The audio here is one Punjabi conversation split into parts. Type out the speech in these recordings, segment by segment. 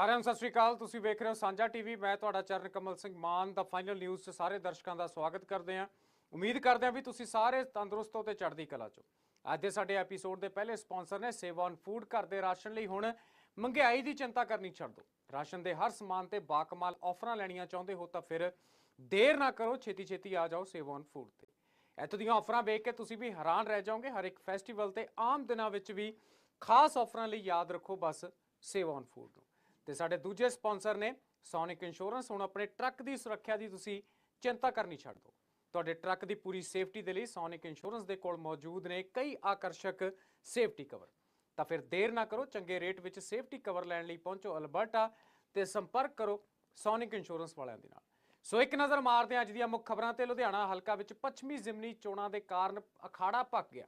ਸਾਰਿਆਂ ਨੂੰ ਸਤਿ ਸ਼੍ਰੀ ਅਕਾਲ। ਤੁਸੀਂ ਵੇਖ ਰਹੇ ਹੋ ਸਾਂਝਾ ਟੀਵੀ ਮੈਂ ਤੁਹਾਡਾ ਚਰਨ ਕਮਲ ਸਿੰਘ ਮਾਨ, ਦਾ ਫਾਈਨਲ ਨਿਊਜ਼ 'ਚ ਸਾਰੇ ਦਰਸ਼ਕਾਂ ਦਾ ਸਵਾਗਤ ਕਰਦੇ ਹਾਂ। ਉਮੀਦ ਕਰਦੇ ਹਾਂ ਵੀ ਤੁਸੀਂ ਸਾਰੇ ਤੰਦਰੁਸਤ ਹੋ ਤੇ ਚੜ੍ਹਦੀ ਕਲਾ 'ਚ ਅੱਜ ਦੇ ਸਾਡੇ ਐਪੀਸੋਡ ਦੇ ਪਹਿਲੇ ਸਪਾਂਸਰ ਨੇ ਸੇਵਾਨ ਫੂਡ ਘਰ ਦੇ ਰਾਸ਼ਨ ਲਈ। ਹੁਣ ਮਹਿੰਗਾਈ ਦੀ ਚਿੰਤਾ ਕਰਨੀ ਛੱਡ ਦਿਓ। ਰਾਸ਼ਨ ਦੇ ਹਰ ਸਮਾਨ ਤੇ ਬਾਕਮਾਲ ਆਫਰਾਂ ਲੈਣੀਆਂ ਚਾਹੁੰਦੇ ਹੋ ਤਾਂ ਫਿਰ ਦੇਰ ਨਾ ਕਰੋ ਛੇਤੀ ਛੇਤੀ ਆ ਜਾਓ ਸੇਵਾਨ ਫੂਡ ਤੇ। ਇੱਥੋਂ ਦੀਆਂ ਆਫਰਾਂ ਵੇਖ ਕੇ ਤੁਸੀਂ ਵੀ ਹੈਰਾਨ ਰਹਿ ਜਾਓਗੇ। ਹਰ ਇੱਕ ਫੈਸਟੀਵਲ ਤੇ ਆਮ ਦਿਨਾਂ ਵਿੱਚ ਵੀ ਖਾਸ ਆਫਰਾਂ ਲਈ ਯਾਦ ਰੱਖੋ ਬਸ ਸੇਵਾਨ ਫੂਡ ਨੂੰ। ਤੇ ਸਾਡੇ ਦੂਜੇ ਸਪਾਂਸਰ ਨੇ ਸੋਨਿਕ ਇੰਸ਼ੋਰੈਂਸ ਹੁਣ ਆਪਣੇ ਟਰੱਕ ਦੀ ਸੁਰੱਖਿਆ ਦੀ ਤੁਸੀਂ ਚਿੰਤਾ ਕਰਨੀ ਛੱਡ ਦਿਓ। ਤੁਹਾਡੇ ਟਰੱਕ ਦੀ ਪੂਰੀ ਸੇਫਟੀ ਦੇ ਲਈ ਸੋਨਿਕ ਇੰਸ਼ੋਰੈਂਸ ਦੇ ਕੋਲ ਮੌਜੂਦ ਨੇ ਕਈ ਆਕਰਸ਼ਕ ਸੇਫਟੀ ਕਵਰ। ਤਾਂ ਫਿਰ ਦੇਰ ਨਾ ਕਰੋ, ਚੰਗੇ ਰੇਟ ਵਿੱਚ ਸੇਫਟੀ ਕਵਰ ਲੈਣ ਲਈ ਪਹੁੰਚੋ ਅਲਬਰਟਾ ਤੇ ਸੰਪਰਕ ਕਰੋ ਸੋਨਿਕ ਇੰਸ਼ੋਰੈਂਸ ਵਾਲਿਆਂ ਦੇ ਨਾਲ। ਸੋ ਇੱਕ ਨਜ਼ਰ ਮਾਰਦੇ ਹਾਂ ਅੱਜ ਦੀਆਂ ਮੁੱਖ ਖਬਰਾਂ ਤੇ। ਲੁਧਿਆਣਾ ਹਲਕਾ ਵਿੱਚ ਪੱਛਮੀ ਜ਼ਿਮਨੀ ਚੋਣਾਂ ਦੇ ਕਾਰਨ ਅਖਾੜਾ ਭੱਕ ਗਿਆ।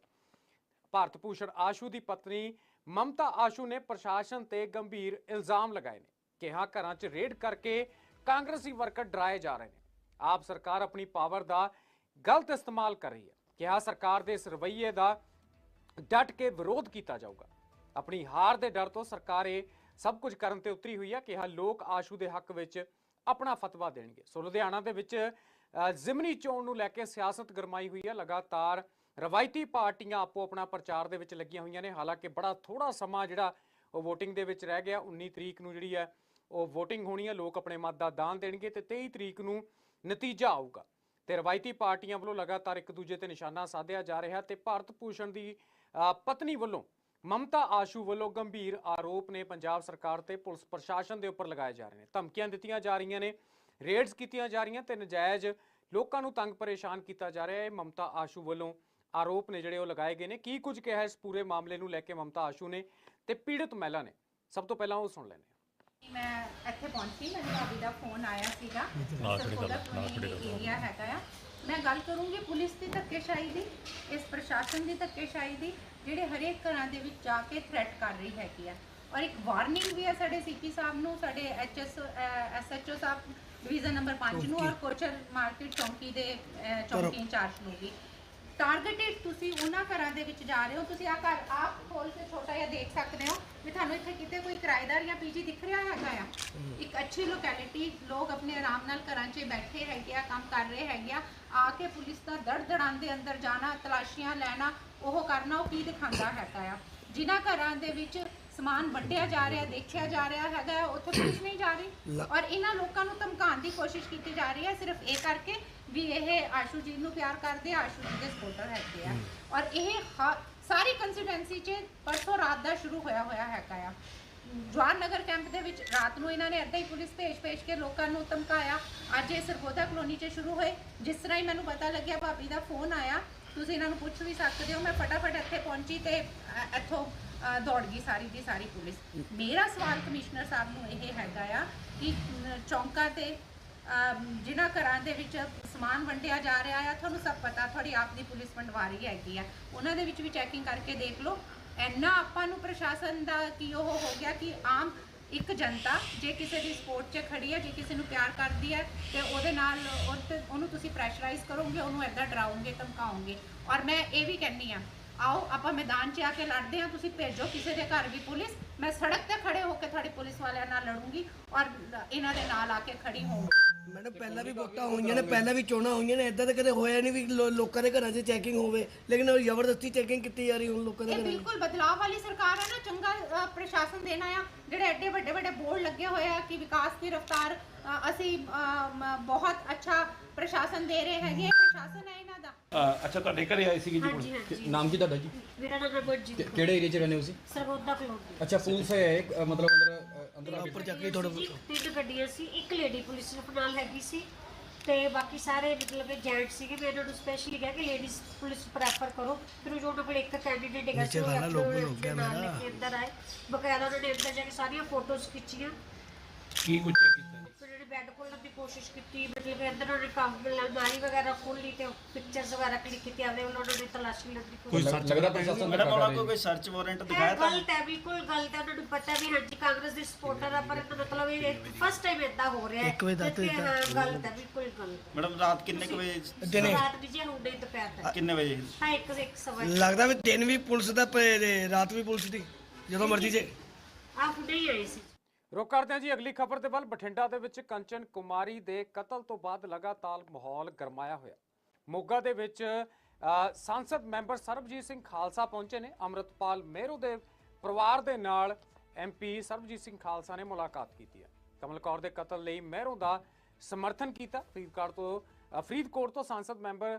ਭਾਰਤ ਭੂਸ਼ਣ ਆਸ਼ੂ ਦੀ ਪਤਨੀ ਮਮਤਾ ਆਸ਼ੂ ਨੇ ਪ੍ਰਸ਼ਾਸਨ ਤੇ ਗੰਭੀਰ ਇਲਜ਼ਾਮ ਲਗਾਏ ਨੇ। ਕਿਹਾ ਘਰਾਂ 'ਚ ਰੇਡ ਕਰਕੇ ਕਾਂਗਰਸੀ ਵਰਕਰ ਡਰਾਏ ਜਾ ਰਹੇ ਨੇ। ਆਪ ਸਰਕਾਰ ਆਪਣੀ ਪਾਵਰ ਦਾ ਗਲਤ ਇਸਤੇਮਾਲ ਕਰ ਰਹੀ ਹੈ। ਕਿਹਾ ਸਰਕਾਰ ਦੇ ਇਸ ਰਵੱਈਏ ਦਾ ਡਟ ਕੇ ਵਿਰੋਧ ਕੀਤਾ ਜਾਊਗਾ। ਆਪਣੀ ਹਾਰ ਦੇ ਡਰ ਤੋਂ ਸਰਕਾਰ ਇਹ ਸਭ ਕੁਝ ਕਰਨ ਤੇ ਉਤਰੀ ਹੋਈ ਹੈ। ਕਿਹਾ ਲੋਕ ਆਸ਼ੂ ਦੇ ਹੱਕ ਵਿੱਚ ਆਪਣਾ ਫਤਵਾ ਦੇਣਗੇ। ਸੋ ਲੁਧਿਆਣਾ ਦੇ ਵਿੱਚ ਅ, ਜ਼ਿਮਨੀ ਚੋਣ ਨੂੰ ਲੈ ਕੇ ਸਿਆਸਤ ਗਰਮਾਈ ਹੋਈ ਹੈ। ਲਗਾਤਾਰ ਰਵਾਇਤੀ ਪਾਰਟੀਆਂ ਆਪੋ ਆਪਣਾ ਪ੍ਰਚਾਰ ਦੇ ਵਿੱਚ ਲੱਗੀਆਂ ਹੋਈਆਂ ਨੇ। ਹਾਲਾਂਕਿ ਬੜਾ ਥੋੜਾ ਸਮਾਂ ਜਿਹੜਾ ਉਹ VOTING ਦੇ ਵਿੱਚ ਰਹਿ ਗਿਆ। 19 ਤਰੀਕ ਨੂੰ ਜਿਹੜੀ ਹੈ ਉਹ VOTING ਹੋਣੀ ਹੈ। ਲੋਕ ਆਪਣੇ ਮਤ ਦਾ ਦਾਨ ਦੇਣਗੇ ਤੇ 23 ਤਰੀਕ ਨੂੰ ਨਤੀਜਾ ਆਊਗਾ। ਤੇ ਰਵਾਇਤੀ ਪਾਰਟੀਆਂ ਵੱਲੋਂ ਲਗਾਤਾਰ ਇੱਕ ਦੂਜੇ ਤੇ ਨਿਸ਼ਾਨਾ ਸਾਧਿਆ ਜਾ ਰਿਹਾ ਤੇ ਭਾਰਤ ਭੂਸ਼ਣ ਦੀ ਪਤਨੀ ਵੱਲੋਂ ਮਮਤਾ ਆਸ਼ੂ ਵੱਲੋਂ ਗੰਭੀਰ ਆਰੋਪ ਨੇ ਪੰਜਾਬ ਸਰਕਾਰ ਤੇ ਪੁਲਿਸ ਪ੍ਰਸ਼ਾਸਨ ਦੇ ਉੱਪਰ ਲਗਾਏ ਜਾ ਰਹੇ ਨੇ। ਧਮਕੀਆਂ ਦਿੱਤੀਆਂ ਜਾ ਰਹੀਆਂ ਨੇ, ਰੇਡਸ ਕੀਤੀਆਂ ਜਾ ਰਹੀਆਂ ਤੇ ਨਜਾਇਜ਼ ਲੋਕਾਂ ਨੂੰ ਤੰਗ ਪਰੇਸ਼ਾਨ ਕੀਤਾ ਜਾ ਰਿਹਾ ਹੈ। ਮਮਤਾ ਆਸ਼ੂ ਵੱਲੋਂ ਆਰੋਪ ਨੇ ਜਿਹੜੇ ਉਹ ਲਗਾਏ ਗਏ ਨੇ। ਕੀ ਕੁਝ ਕਿਹਾ ਇਸ ਪੂਰੇ ਮਾਮਲੇ ਨੂੰ ਲੈ ਕੇ ਮਮਤਾ ਆਸ਼ੂ ਨੇ ਤੇ ਪੀੜਤ ਮਹਿਲਾ ਨੇ? ਸਭ ਤੋਂ ਪਹਿਲਾਂ ਉਹ ਸੁਣ ਹਾਂ। ਮੈਂ ਇੱਥੇ ਪਹੁੰਚੀ ਮੈਨੂੰ ਭਾਬੀ ਦਾ ਫੋਨ ਆਇਆ ਸੀਗਾ। ਕਰ ਲਓ। ਏਰੀਆ ਹੈਗਾ ਆ। ਮੈਂ ਗੱਲ ਕਰੂੰਗੀ ਪੁਲਿਸ ਦੀ ਧੱਕੇਸ਼ਾਹੀ ਦੀ ਇਸ ਪ੍ਰਸ਼ਾਸਨ ਦੀ ਧੱਕੇਸ਼ਾਹੀ ਦੀ ਜਿਹੜੇ ਹਰੇਕ ਘਰਾਂ ਦੇ ਵਿੱਚ ਜਾ ਕੇ ਥ੍ਰੈਟ ਕਰ ਰਹੀ ਹੈਗੀ ਆ। ਔਰ ਇੱਕ ਵਾਰਨਿੰਗ ਵੀ ਹੈ ਸਾਡੇ ਸੀਪੀ ਸਾਹਿਬ ਨੂੰ ਸਾਡੇ HS SHO sahib division number 5 ਨੂੰ ਔਰ ਕੋਚਰ ਮਾਰਕੀਟ ਚੌਂਕੀ ਦੇ ਚੌਂਕੀ ਇੰਚਾਰਜ ਨੂੰ ਵੀ। ਟਾਰਗੇਟਡ ਤੁਸੀਂ ਉਹਨਾਂ ਘਰਾਂ ਦੇ ਵਿੱਚ ਜਾ ਰਹੇ ਹੋ। ਤੁਸੀਂ ਆ ਘਰ ਆਪ ਖੋਲ ਕੇ ਛੋਟਾ ਜਿਹਾ ਦੇਖ ਸਕਦੇ ਹੋ ਵੀ ਤੁਹਾਨੂੰ ਇੱਥੇ ਕਿਤੇ ਕੋਈ ਕਿਰਾਏਦਾਰ ਜਾਂ ਪੀਜੀ ਦਿਖ ਰਿਹਾ ਹੈਗਾ ਆ। ਇੱਕ ਅੱਛੀ ਲੋਕੈਲਿਟੀ ਲੋਕ ਆਪਣੇ ਆਰਾਮ ਨਾਲ ਘਰਾਂ 'ਚ ਬੈਠੇ ਹੈਗੇ ਆ ਕੰਮ ਕਰ ਰਹੇ ਹੈਗੇ ਆ। ਆ ਕੇ ਪੁਲਿਸ ਦਾ ਦੜ ਦੜਾਂ ਦੇ ਅੰਦਰ ਜਾਣਾ ਤਲਾਸ਼ੀਆਂ ਲੈਣਾ ਉਹ ਕਰਨਾ ਉਹ ਕੀ ਦਿਖਾਉਂਦਾ ਹੈਗਾ ਆ। ਜਿਨ੍ਹਾਂ ਘਰਾਂ ਦੇ ਵਿੱਚ ਸਮਾਨ ਵੰਡਿਆ ਜਾ ਰਿਹਾ ਦੇਖਿਆ ਜਾ ਰਿਹਾ ਹੈਗਾ ਉੱਥੇ ਪੁਲਿਸ ਨਹੀਂ ਜਾ ਰਹੀ। ਔਰ ਇਹਨਾਂ ਲੋਕਾਂ ਨੂੰ ਧਮਕਾਉਣ ਦੀ ਕੋਸ਼ਿਸ਼ ਕੀਤੀ ਜਾ ਰਹੀ ਹੈ ਸਿਰਫ ਇਹ ਕਰਕੇ ਵੀ ਇਹ ਆਸ਼ੂ ਜੀ ਨੂੰ ਪਿਆਰ ਕਰਦੇ ਆ ਆਸ਼ੂ ਜੀ ਦੇ ਸਪੋਰਟਰ ਹੈਗੇ ਆ। ਔਰ ਇਹ ਹ- ਸਾਰੀ ਕੰਸਟੀਟੈਂਸੀ 'ਚ ਪਰਸੋਂ ਰਾਤ ਦਾ ਸ਼ੁਰੂ ਹੋਇਆ ਹੋਇਆ ਹੈਗਾ ਆ। ਜਵਾਹਰ ਨਗਰ ਕੈਂਪ ਦੇ ਵਿੱਚ ਰਾਤ ਨੂੰ ਇਹਨਾਂ ਨੇ ਏਦਾਂ ਹੀ ਪੁਲਿਸ ਭੇਜ ਭੇਜ ਕੇ ਲੋਕਾਂ ਨੂੰ ਧਮਕਾਇਆ। ਅੱਜ ਇਹ ਸਰਗੋਦਾ ਕਲੋਨੀ 'ਚ ਸ਼ੁਰੂ ਹੋਏ। ਜਿਸ ਤਰ੍ਹਾਂ ਹੀ ਮੈਨੂੰ ਪਤਾ ਲੱਗਿਆ ਭਾਬੀ ਦਾ ਫੋਨ ਆਇਆ। ਤੁਸੀਂ ਇਹਨਾਂ ਨੂੰ ਪੁੱਛ ਵੀ ਸਕਦੇ ਹੋ ਮੈਂ ਫਟਾਫਟ ਇੱਥੇ ਪਹੁੰਚੀ ਤੇ ਅ, ਇੱਥੋਂ ਅ, ਦੌੜ ਗਈ ਸਾਰੀ ਦੀ ਸਾਰੀ ਪੁਲਿਸ। ਮੇਰਾ ਸਵਾਲ ਕਮਿਸ਼ਨਰ ਸਾਹਿਬ ਨੂੰ ਇਹ ਹੈਗਾ ਆ ਕਿ ਅ, ਚੌਂਕਾਂ ਤੇ ਅਮ ਜਿਨ੍ਹਾਂ ਘਰਾਂ ਦੇ ਵਿੱਚ ਸਮਾਨ ਵੰਡਿਆ ਜਾ ਰਿਹਾ ਆ ਤੁਹਾਨੂੰ ਸਭ ਪਤਾ ਤੁਹਾਡੀ ਆਪ ਦੀ ਪੁਲਿਸ ਵੰਡਵਾ ਰਹੀ ਹੈਗੀ ਆ। ਉਹਨਾਂ ਦੇ ਵਿੱਚ ਵੀ ਚੈਕਿੰਗ ਕਰਕੇ ਦੇਖ ਲਓ। ਇੰਨਾ ਆਪਾਂ ਨੂੰ ਪ੍ਰਸ਼ਾਸਨ ਦਾ ਕੀ ਉਹ ਹੋ ਗਿਆ ਕਿ ਆਮ ਇੱਕ ਜਨਤਾ ਜੇ ਕਿਸੇ ਦੀ ਸਪੋਰਟ 'ਚ ਖੜੀ ਹੈ, ਜੇ ਕਿਸੇ ਨੂੰ ਪਿਆਰ ਕਰਦੀ ਹੈ, ਤੇ ਉਹਦੇ ਨਾਲ ਉਹ ਤੇ ਉਹਨੂੰ ਤੁਸੀਂ ਪ੍ਰੈਸ਼ਰਾਈਜ਼ ਕਰੋਗੇ, ਉਹਨੂੰ ਐਦਾਂ ਡਰਾਓਗੇ, ਧਮਕਾਓਗੇ। ਔਰ ਮੈਂ ਇਹ ਵੀ ਕਹਿੰਨੀ ਆ ਆਓ ਆਪਾਂ ਮੈਦਾਨ 'ਚ ਆ ਕੇ ਲੜਦੇ ਹਾਂ, ਤੁਸੀਂ ਭੇਜੋ ਕਿਸੇ ਦੇ ਘਰ ਵੀ ਪੁਲਿਸ, ਮੈਂ ਸੜਕ ਤੇ ਖੜੇ ਹੋ ਕੇ ਤੁਹਾਡੀ ਪੁਲਿਸ ਵਾਲਿਆਂ ਨਾਲ ਲੜੂੰਗੀ ਔਰ ਇਹਨਾਂ ਦੇ ਨਾਲ ਆ ਕੇ ਖੜੀ ਹੋਊਂਗੀ। ਮੈਡਮ ਪਹਿਲਾਂ ਵੀ ਵੋਟਾਂ ਹੋਈਆਂ ਨੇ ਪਹਿਲਾਂ ਵੀ ਚੋਣਾਂ ਹੋਈਆਂ ਨੇ ਇਦਾਂ ਤਾਂ ਕਦੇ ਹੋਇਆ ਨਹੀਂ ਵੀ ਲੋ- ਲੋਕਾਂ ਦੇ ਘਰਾਂ 'ਚ ਚੈਕਿੰਗ ਹੋਵੇ ਲੇਕਿਨ ਉਹ ਜ਼ਬਰਦਸਤੀ ਚੈਕਿੰਗ ਕੀਤੀ ਜਾ ਰਹੀ ਹੁਣ ਲੋਕਾਂ ਦੇ ਇਹ ਘਰਾਂ 'ਚ। ਬਿਲਕੁਲ ਬਦਲਾਅ ਵਾਲੀ ਸਰਕਾਰ ਹੈ ਨਾ ਚੰਗਾ ਅ, ਪ੍ਰਸ਼ਾਸਨ ਦੇਣਾ ਆ ਜਿਹੜੇ ਐਡੇ ਵੱਡੇ ਵੱਡੇ ਬੋਰਡ ਲੱਗੇ ਹੋਏ ਆ ਕਿ ਵਿਕਾਸ ਦੀ ਰਫ਼ਤਾਰ ਅ, ਅਸੀਂ ਅ, ਮ, ਬਹੁਤ ਅੱਛਾ ਪ੍ਰਸ਼ਾਸਨ ਦੇ ਰਹੇ ਹੈਗੇ ਪ੍ਰਸ਼ਾਸਨ ਹੈ ਦਾ। ਅ, ਅੱਛਾ ਤੁਹਾਡੇ ਘਰੇ ਆਏ ਸੀਗੇ ਜੀ ਹਾਂਜੀ ਪੁਲਿਸ ਹਾਂਜੀ। ਨਾਮ ਕੀ ਤੁਹਾਡਾ ਜੀ? ਮੇਰਾ ਨਾਮ ਰਮਨਜੀਤ ਕਿ- ਕਿਹੜੇ ਏਰੀਆ 'ਚ ਰਹਿੰਦੇ ਹੋ ਤੁਸੀਂ? ਸਰਗੋਦਾ ਕਲੋਨੀ ਅੱਛਾ ਪੁਲਿਸ ਹੈ ਅ, ਮਤਲਬ ਅੰਦਰ ਅ, ਅੰਦਰ ਉੱਪਰ ਜਾ ਕੇ ਥੋੜਾ ਤਿੰਨ ਗੱਡੀਆਂ ਸੀ ਇੱਕ ਲੇਡੀ ਪੁਲਿਸ ਨਾਲ ਹੈਗੀ ਸੀ ਤੇ ਬਾਕੀ ਸਾਰੇ ਮਤਲਬ ਕਿ ਜੈਂਟ ਸੀਗੇ ਮੈਂ ਇਹਨਾਂ ਨੂੰ ਸਪੈਸ਼ਲੀ ਕਿਹਾ ਕਿ ਲੇਡੀਜ਼ ਪੁਲਿਸ ਪ੍ਰੈਫਰ ਕਰੋ। ਫਿਰ ਜੋ ਉਹਨਾਂ ਕੋਲ ਇੱਕ ਕੈਂਡੀਡੇਟ ਹੈਗਾ ਨੀਚੇ ਉਹ ਆਪਣੇ ਨਾਲ। ਲੈ ਕੇ ਅੰਦਰ ਆਏ। ਬਕਾਇਦਾ ਉਹਨਾਂ ਨੇ ਅੰਦਰ ਜਾ ਕੇ ਸਾਰੀਆਂ ਫੋਟੋਜ਼ ਖਿੱਚੀਆਂ। ਕੀ ਕੁਝ ਚੈੱਕ ਕੀਤਾ ਬੈੱਡ ਖੋਲ੍ਹਣ ਦੀ ਕੋਸ਼ਿਸ਼ ਕੀਤੀ ਮਤਲਬ ਕਿ ਅੰਦਰ ਉਹਨੇ ਕੰਮ ਅਲਮਾਰੀ ਵਗੈਰਾ ਖੋਲ੍ਹੀ ਤੇ ਪਿਕਚਰਸ ਵਗੈਰਾ ਕਲਿੱਕ ਕੀਤੀ ਆਵੇ ਉਹਨਾਂ ਨੇ ਤਲਾਸ਼ੀ ਲੱਗੀ ਕੋਈ ਲੱਗ- ਲੱਗਦਾ ਪ੍ਰਸ਼ਾਸਨ ਮੈਡਮ ਉਹਨਾਂ ਕੋਲ। ਕੋਈ ਸਰਚ ਵਾਰੰਟ ਇਹ ਦਿਖਾਇਆ ਤਾਂ ਗਲਤ ਹੈ ਬਿਲਕੁਲ ਗਲਤ ਹੈ ਉਹਨਾਂ ਨੂੰ ਪਤਾ ਵੀ ਹਾਂਜੀ ਕਾਂਗਰਸ ਦੇ ਸਪੋਰਟਰ ਆ ਪਰ ਇਹਦਾ ਮਤਲਬ ਇਹ ਫਸਟ ਟਾਈਮ ਇਦਾਂ ਹੋ ਰਿਹਾ ਹੈ। ਇੱਕ ਵਜੇ ਤੱਕ ਤੇ। ਇੱਦਾਂ- ਹਾਂ, ਗਲਤ ਹੈ ਬਿਲਕੁਲ ਗਲਤ ਮੈਡਮ ਰਾਤ ਕਿੰਨੇ ਕੁ ਵਜੇ ਦਿਨੇ। ਰਾਤ ਦੀ ਜੇ ਹੁੰਦੇ ਦੁਪਹਿਰ ਤੱਕ। ਕਿੰਨੇ ਵਜੇ? ਹਾਂ ਇੱਕ ਇੱਕ ਸਵਾ ਲੱਗਦਾ ਵੀ ਦਿਨ ਵੀ ਪੁਲਿਸ ਦਾ ਪ- ਰਾਤ ਵੀ ਪੁਲਿਸ ਦੀ ਜਦੋਂ ਮਰਜ਼ੀ ਜੇ। ਆ ਹੁਣੇ ਹੀ ਆਏ ਸੀ। ਰੁਕ ਕਰਦੇ ਹਾਂ ਜੀ, ਅਗਲੀ ਖਬਰ ਦੇ ਵੱਲ। ਬਠਿੰਡਾ ਦੇ ਵਿੱਚ ਕੰਚਨ ਕੁਮਾਰੀ ਦੇ ਕਤਲ ਤੋਂ ਬਾਅਦ ਲਗਾਤਾਰ ਮਾਹੌਲ ਗਰਮਾਇਆ ਹੋਇਆ। ਮੋਗਾ ਦੇ ਵਿੱਚ ਸੰਸਦ ਮੈਂਬਰ ਸਰਬਜੀਤ ਸਿੰਘ ਖਾਲਸਾ ਪਹੁੰਚੇ ਨੇ। ਅੰਮ੍ਰਿਤਪਾਲ ਮਹਿਰੋ ਦੇ ਪਰਿਵਾਰ ਦੇ ਨਾਲ ਐਮਪੀ ਸਰਬਜੀਤ ਸਿੰਘ ਖਾਲਸਾ ਨੇ ਮੁਲਾਕਾਤ ਕੀਤੀ ਹੈ। ਕਮਲ ਕੌਰ ਦੇ ਕਤਲ ਲਈ ਮਹਿਰੋ ਦਾ ਸਮਰਥਨ ਕੀਤਾ। ਫਰੀਦਕੋਟ ਤੋਂ ਫਰੀਦਕੋਟ ਤੋਂ ਸੰਸਦ ਮੈਂਬਰ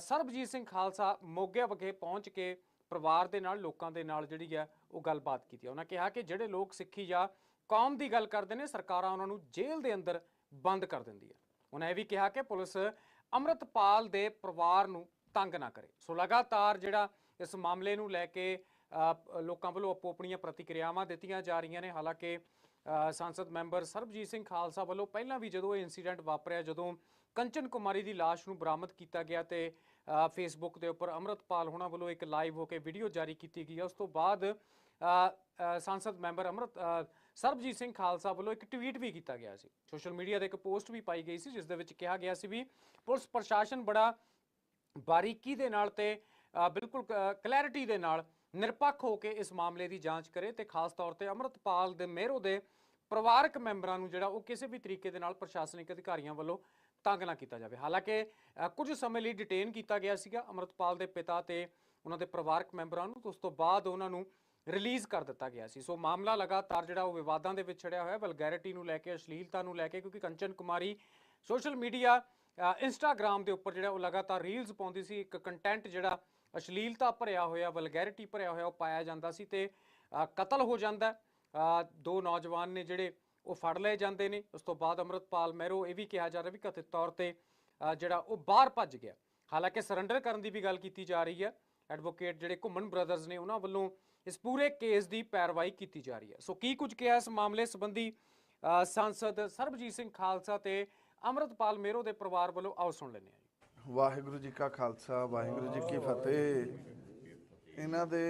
ਸਰਬਜੀਤ ਸਿੰਘ ਖਾਲਸਾ ਮੋਗੇ ਵਿਖੇ ਪਹੁੰਚ ਕੇ ਪਰਿਵਾਰ ਦੇ ਨਾਲ, ਲੋਕਾਂ ਦੇ ਨਾਲ ਜਿਹੜੀ ਹੈ ਉਹ ਗੱਲਬਾਤ ਕੀਤੀ ਉਹਨਾਂ ਕਿਹਾ ਕਿ ਜਿਹੜੇ ਲੋਕ ਸਿੱਖੀ ਜਾਂ ਕੌਮ ਦੀ ਗੱਲ ਕਰਦੇ ਨੇ, ਸਰਕਾਰਾਂ ਉਹਨਾਂ ਨੂੰ ਜੇਲ੍ਹ ਦੇ ਅੰਦਰ ਬੰਦ ਕਰ ਦਿੰਦੀ ਹੈ। ਉਹਨਾਂ ਇਹ ਵੀ ਕਿਹਾ ਕਿ ਪੁਲਿਸ ਅੰਮ੍ਰਿਤਪਾਲ ਦੇ ਪਰਿਵਾਰ ਨੂੰ ਤੰਗ ਨਾ ਕਰੇ। ਸੋ ਲਗਾਤਾਰ ਜਿਹੜਾ ਇਸ ਮਾਮਲੇ ਨੂੰ ਲੈ ਕੇ ਲੋਕਾਂ ਵੱਲੋਂ ਆਪੋ ਆਪਣੀਆਂ ਪ੍ਰਤੀਕਿਰਿਆਵਾਂ ਦਿੱਤੀਆਂ ਜਾ ਰਹੀਆਂ ਨੇ, ਹਾਲਾਂਕਿ ਸੰਸਦ ਮੈਂਬਰ ਸਰਬਜੀਤ ਸਿੰਘ ਖਾਲਸਾ ਵੱਲੋਂ ਪਹਿਲਾਂ ਵੀ ਜਦੋਂ ਇਹ ਇਨਸੀਡੈਂਟ ਵਾਪਰਿਆ, ਜਦੋਂ ਕੰਚਨ ਕੁਮਾਰੀ ਦੀ ਲਾਸ਼ ਨੂੰ ਬਰਾਮਦ ਕੀਤਾ ਗਿਆ ਤੇ ਫੇਸਬੁੱਕ ਦੇ ਉੱਪਰ ਅੰਮ੍ਰਿਤਪਾਲ ਹੋਣਾ ਵੱਲੋਂ ਇੱਕ ਲਾਈਵ ਹੋ ਕੇ ਵੀਡੀਓ ਜਾਰੀ ਕੀਤੀ ਗਈ ਹੈ। ਉਸ ਤੋਂ ਬਾਅਦ ਸੰਸਦ ਮੈਂਬਰ ਅੰਮ੍ਰਿਤ ਸਰਬਜੀਤ ਸਿੰਘ ਖਾਲਸਾ ਵੱਲੋਂ ਇੱਕ ਟਵੀਟ ਵੀ ਕੀਤਾ ਗਿਆ ਸੀ। ਸੋਸ਼ਲ ਮੀਡੀਆ ਤੇ ਇੱਕ ਪੋਸਟ ਵੀ ਪਾਈ ਗਈ ਸੀ, ਜਿਸ ਦੇ ਵਿੱਚ ਕਿਹਾ ਗਿਆ ਸੀ ਵੀ ਪੁਲਿਸ ਪ੍ਰਸ਼ਾਸਨ ਬੜਾ ਬਾਰੀਕੀ ਦੇ ਨਾਲ ਤੇ ਬਿਲਕੁਲ ਕਲੈਰਿਟੀ ਦੇ ਨਾਲ ਨਿਰਪੱਖ ਹੋ ਕੇ ਇਸ ਮਾਮਲੇ ਦੀ ਜਾਂਚ ਕਰੇ ਤੇ ਖਾਸ ਤੌਰ ਤੇ ਅੰਮ੍ਰਿਤਪਾਲ ਦੇ ਮੇਰੋ ਦੇ ਪਰਿਵਾਰਕ ਮੈਂਬਰਾਂ ਨੂੰ ਜਿਹੜਾ ਉਹ ਕਿਸੇ ਵੀ ਤਰੀਕੇ ਦੇ ਨਾਲ ਪ੍ਰਸ਼ਾਸਨਿਕ ਅਧਿਕਾਰੀਆਂ ਵੱਲੋਂ ਤੰਗ ਨਾ ਕੀਤਾ ਜਾਵੇ। ਹਾਲਾਂਕਿ ਕੁਝ ਸਮੇਂ ਲਈ ਡਿਟੇਨ ਕੀਤਾ ਗਿਆ ਸੀਗਾ ਅੰਮ੍ਰਿਤਪਾਲ ਦੇ ਪਿਤਾ ਤੇ ਉਹਨਾਂ ਦੇ ਪਰਿਵਾਰਕ ਮੈਂਬਰਾਂ ਨੂੰ ਉਸ ਤੋਂ ਬਾਅਦ ਉਹਨਾਂ ਨੂੰ ਰਿਲੀਜ਼ ਕਰ ਦਿੱਤਾ ਗਿਆ ਸੀ। ਸੋ ਮਾਮਲਾ ਲਗਾਤਾਰ ਜਿਹੜਾ ਉਹ ਵਿਵਾਦਾਂ ਦੇ ਵਿੱਚ ਛੜਿਆ ਹੋਇਆ, ਵਲਗੈਰਿਟੀ ਨੂੰ ਲੈ ਕੇ, ਅਸ਼ਲੀਲਤਾ ਨੂੰ ਲੈ ਕੇ, ਕਿਉਂਕਿ Kanchan Kumari social media Instagram ਦੇ ਉੱਪਰ ਜਿਹੜਾ ਉਹ ਲਗਾਤਾਰ ਰੀਲਸ ਪਾਉਂਦੀ ਸੀ, ਇੱਕ ਕੰਟੈਂਟ ਜਿਹੜਾ ਅਸ਼ਲੀਲਤਾ ਭਰਿਆ ਹੋਇਆ, ਵਲਗੈਰਿਟੀ ਭਰਿਆ ਹੋਇਆ ਉਹ ਪਾਇਆ ਜਾਂਦਾ ਸੀ ਤੇ ਕਤਲ ਹੋ ਜਾਂਦਾ। ਦੋ ਨੌਜਵਾਨ ਨੇ ਜਿਹੜੇ ਉਹ ਫੜ ਲਏ ਜਾਂਦੇ ਨੇ। ਉਸ ਤੋਂ ਬਾਅਦ ਅੰਮ੍ਰਿਤਪਾਲ ਮਹਿਰੋ ਇਹ ਵੀ ਕਿਹਾ ਜਾ ਰਿਹਾ ਵੀ ਕਥਿਤ ਤੌਰ ਤੇ ਜਿਹੜਾ ਉਹ ਬਾਹਰ ਭੱਜ ਗਿਆ। ਹਾਲਾਂਕਿ ਸਰੈਂਡਰ ਕਰਨ ਦੀ ਵੀ ਗੱਲ ਕੀਤੀ ਜਾ ਰਹੀ ਹੈ। ਐਡਵੋਕੇਟ ਜਿਹੜੇ ਘੁੰਮਣ ਬ੍ਰਦਰਜ਼ ਨੇ ਉਹਨਾਂ ਵੱਲੋਂ ਇਸ ਪੂਰੇ ਕੇਸ ਦੀ ਪੈਰਵਾਈ ਕੀਤੀ ਜਾ ਰਹੀ ਹੈ। ਸੋ ਕੀ ਕੁਝ ਕਿਹਾ ਇਸ ਮਾਮਲੇ ਸੰਬੰਧੀ ਅ, ਸਾਂਸਦ ਸਰਬਜੀਤ ਸਿੰਘ ਖਾਲਸਾ ਤੇ ਅੰਮ੍ਰਿਤਪਾਲ ਮਹਿਰੋ ਦੇ ਪਰਿਵਾਰ ਵੱਲੋਂ ਆਓ ਸੁਣ ਲੈਂਦੇ ਹਾਂ ਜੀ। ਵਾਹਿਗੁਰੂ ਜੀ ਕਾ ਖਾਲਸਾ ਵਾਹਿਗੁਰੂ ਜੀ ਕੀ ਫਤਿਹ। ਇਹਨਾਂ ਦੇ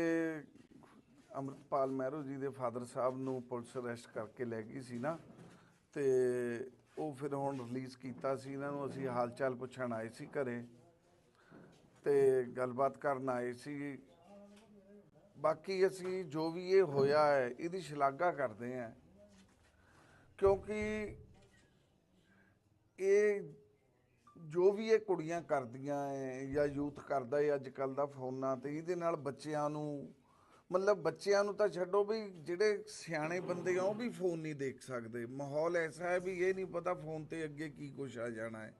ਅੰਮ੍ਰਿਤਪਾਲ ਮਹਿਰੂ ਜੀ ਦੇ ਫਾਦਰ ਸਾਹਿਬ ਨੂੰ ਪੁਲਿਸ ਅਰੈਸਟ ਕਰਕੇ ਲੈ ਗਈ ਸੀ ਨਾ ਤੇ ਉਹ ਫਿਰ ਹੁਣ ਰਿਲੀਜ਼ ਕੀਤਾ ਸੀ। ਇਹਨਾਂ ਨੂੰ ਅਸੀਂ ਹਾਲ ਚਾਲ ਪੁੱਛਣ ਆਏ ਸੀ ਘਰੇ ਤੇ ਗੱਲਬਾਤ ਕਰਨ ਆਏ ਸੀ ਬਾਕੀ ਅਸੀਂ ਜੋ ਵੀ ਇਹ ਹੋਇਆ ਹੈ, ਇਹਦੀ ਸ਼ਲਾਘਾ ਕਰਦੇ ਹਾਂ। ਕਿਉਂਕਿ ਇਹ ਜੋ ਵੀ ਇਹ ਕੁੜੀਆਂ ਕਰਦੀਆਂ ਐ ਜਾਂ ਯੂਥ ਕਰਦਾ ਹੈ ਅੱਜ ਕੱਲ ਦਾ ਫੋਨਾਂ ਤੇ, ਇਹਦੇ ਨਾਲ ਬੱਚਿਆਂ ਨੂੰ, ਮਤਲਬ ਬੱਚਿਆਂ ਨੂੰ ਤਾਂ ਛੱਡੋ ਵੀ ਜਿਹੜੇ ਸਿਆਣੇ ਬੰਦੇ ਆ, ਉਹ ਵੀ ਫੋਨ ਨਹੀਂ ਦੇਖ ਸਕਦੇ। ਮਾਹੌਲ ਐਸਾ ਹੈ ਵੀ ਇਹ ਨਹੀਂ ਪਤਾ ਫੋਨ ਤੇ ਅੱਗੇ ਕੀ ਕੁਛ ਆ ਜਾਣਾ ਹੈ।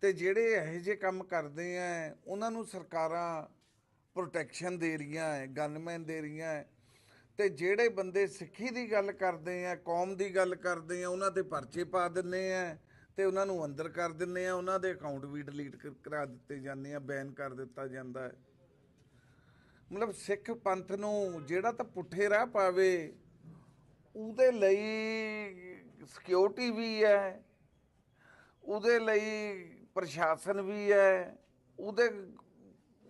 ਤੇ ਜਿਹੜੇ ਇਹੋ ਜਿਹੇ ਕੰਮ ਕਰਦੇ ਆ ਉਹਨਾਂ ਨੂੰ ਸਰਕਾਰਾਂ ਪ੍ਰੋਟੈਕਸ਼ਨ ਦੇ ਰਹੀਆਂ ਹੈ ਗਨਮੈਨ ਦੇ ਰਹੀਆਂ ਹੈ ਤੇ ਜਿਹੜੇ ਬੰਦੇ ਸਿੱਖੀ ਦੀ ਗੱਲ ਕਰਦੇ ਆ ਕੌਮ ਦੀ ਗੱਲ ਕਰਦੇ ਆ ਉਹਨਾਂ ਤੇ ਪਰਚੇ ਪਾ ਦਿੰਨੇ ਆ ਤੇ ਉਹਨਾਂ ਨੂੰ ਅੰਦਰ ਕਰ ਦਿੰਨੇ ਆ, ਉਹਨਾਂ ਦੇ ਅਕਾਊਂਟ ਵੀ ਡਿਲੀਟ ਕਰਾ ਦਿੱਤੇ ਜਾਂਦੇ ਆ ਬੈਨ ਕਰ ਦਿੱਤਾ ਜਾਂਦਾ ਹੈ ਮਤਲਬ ਸਿੱਖ ਪੰਥ ਨੂੰ ਜਿਹੜਾ ਤਾਂ ਪੁੱਠੇ ਰਾਹ ਪਾਵੇ, ਉਹਦੇ ਲਈ ਸਿਕਿਉਰਿਟੀ ਵੀ ਹੈ ਉਹਦੇ ਲਈ ਪ੍ਰਸ਼ਾਸਨ ਵੀ ਹੈ ਉਹਦੇ